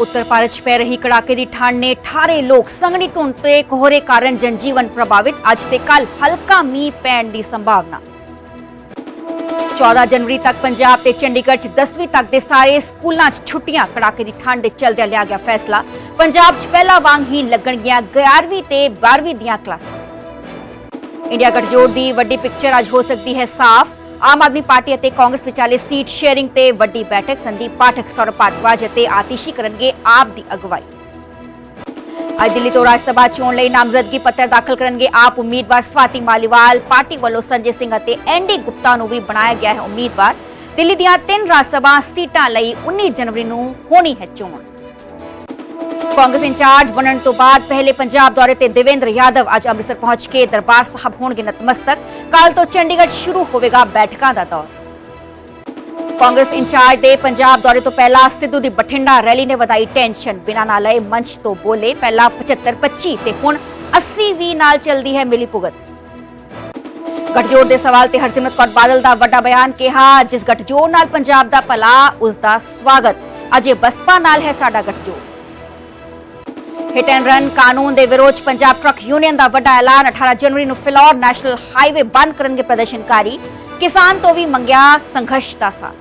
ਉੱਤਰ ਭਾਰਤ 'ਚ ਪੈ ਰਹੀ ਕੜਾਕੇ ਦੀ ਠੰਡ ਨੇ ਠਾਰੇ ਲੋਕ ਸੰਘਣੀ ਧੁੰਦ ਤੇ ਕੋਹਰੇ ਕਾਰਨ ਜਨਜੀਵਨ ਪ੍ਰਭਾਵਿਤ। ਅੱਜ ਤੇ ਕੱਲ ਹਲਕਾ ਮੀਂਹ ਪੈਣ ਦੀ ਸੰਭਾਵਨਾ। 14 ਜਨਵਰੀ ਤੱਕ ਪੰਜਾਬ ਤੇ ਚੰਡੀਗੜ੍ਹ 'ਚ 10ਵੀਂ ਤੱਕ ਦੇ ਸਾਰੇ ਸਕੂਲਾਂ 'ਚ ਛੁੱਟੀਆਂ। ਕੜਾਕੇ ਦੀ ਠੰਡ ਦੇ ਚਲਦਿਆਂ ਲਿਆ ਗਿਆ ਫੈਸਲਾ। ਪੰਜਾਬ 'ਚ ਪਹਿਲਾਂ ਵਾਂਗ ਹੀ ਲੱਗਣਗੀਆਂ 11ਵੀਂ ਤੇ 12ਵੀਂ ਦੀਆਂ ਕਲਾਸਾਂ। ਇੰਡੀਆ ਗੱਠਜੋੜ ਦੀ ਵੱਡੀ ਪਿਕਚਰ ਅੱਜ ਹੋ ਸਕਦੀ ਹੈ ਸਾਫ਼। ਆਮ ਆਦਮੀ ਪਾਰਟੀ ਅਤੇ ਕਾਂਗਰਸ ਵਿਚਾਲੇ ਸੀਟ ਸ਼ੇਅਰਿੰਗ ਤੇ ਵੱਡੀ ਬੈਠਕ। ਸੰਦੀਪ ਪਾਠਕ, ਸੌਰਵ ਭਾਰਦਵਾਜ ਅਤੇ ਆਤਿਸ਼ੀ ਕਰਨਗੇ ਆਪ ਦੀ ਅਗਵਾਈ। ਅੱਜ ਦਿੱਲੀ ਤੋਂ ਰਾਜ ਸਭਾ ਚੋਣ ਲਈ ਨਾਮਜ਼ਦਗੀ ਪੱਤਰ ਦਾਖਲ ਕਰਨਗੇ ਆਪ ਉਮੀਦਵਾਰ ਸਵਾਤੀ ਮਾਲੀਵਾਲ। ਪਾਰਟੀ ਵੱਲੋਂ ਸੰਜੇ ਸਿੰਘ ਅਤੇ ਐਨਡੀ ਗੁਪਤਾ ਨੂੰ ਵੀ ਬਣਾਇਆ ਗਿਆ ਹੈ ਉਮੀਦਵਾਰ। ਦਿੱਲੀ ਦੀਆਂ ਤਿੰਨ ਰਾਜ ਸਭਾ ਸੀਟਾਂ ਲਈ 19 ਜਨਵਰੀ ਨੂੰ ਹੋਣੀ ਹੈ ਚੋਣ। ਕਾਂਗਰਸ ਇੰਚਾਰਜ ਬਣਨ ਤੋਂ ਬਾਅਦ ਪਹਿਲੇ ਪੰਜਾਬ ਦੌਰੇ ਤੇ ਦੇਵੇਂਦਰ ਯਾਦਵ ਅੱਜ ਅੰਮ੍ਰਿਤਸਰ ਪਹੁੰਚ ਕੇ ਦਰਬਾਰ ਸਾਹਿਬ ਹੋਣਗੇ ਨਤਮਸਤਕ। ਕੱਲ ਤੋਂ ਚੰਡੀਗੜ੍ਹ ਸ਼ੁਰੂ ਹੋਵੇਗਾ ਬੈਠਕਾਂ ਦਾ ਦੌਰ। ਕਾਂਗਰਸ ਇੰਚਾਰਜ ਦੇ ਪੰਜਾਬ ਦੌਰੇ ਤੋਂ ਪਹਿਲਾਂ ਸਿੱਧੂ ਦੀ ਬਠਿੰਡਾ ਰੈਲੀ ਨੇ ਵਧਾਈ ਟੈਨਸ਼ਨ। ਬਿਨਾਂ ਨਾ ਲਏ ਮੰਚ ਤੋਂ ਬੋਲੇ ਪਹਿਲਾਂ 75 25 ਤੇ ਹੁਣ 80 ਵੀ ਨਾਲ ਚੱਲਦੀ ਹੈ ਮਿਲੀ ਭੁਗਤ। ਗਠਜੋੜ ਦੇ ਸਵਾਲ ਤੇ ਹਰਸਿਮਰਤ ਕੌਰ ਬਾਦਲ ਦਾ ਵੱਡਾ ਬਿਆਨ ਕਿਹਾ, ਜਿਸ ਗਠਜੋੜ ਨਾਲ ਪੰਜਾਬ ਦਾ ਭਲਾ ਉਸ ਦਾ ਸਵਾਗਤ। ਅਜੇ ਬਸਪਾ ਨਾਲ ਹੈ ਸਾਡਾ ਗਠਜੋੜ। ਹਿਟ ਐਂਡ ਰਨ ਕਾਨੂੰਨ ਦੇ ਵਿਰੋਧ ਪੰਜਾਬ ਟਰੱਕ ਯੂਨੀਅਨ ਦਾ ਵੱਡਾ ਐਲਾਨ। 18 ਜਨਵਰੀ ਨੂੰ ਫਿਲੌਰ ਨੈਸ਼ਨਲ ਹਾਈਵੇ ਬੰਦ ਕਰਨਗੇ ਪ੍ਰਦਰਸ਼ਨਕਾਰੀ। ਕਿਸਾਨ ਤੋਂ ਵੀ ਮੰਗਿਆ ਸੰਘਰਸ਼ ਦਾ ਸਾਥ।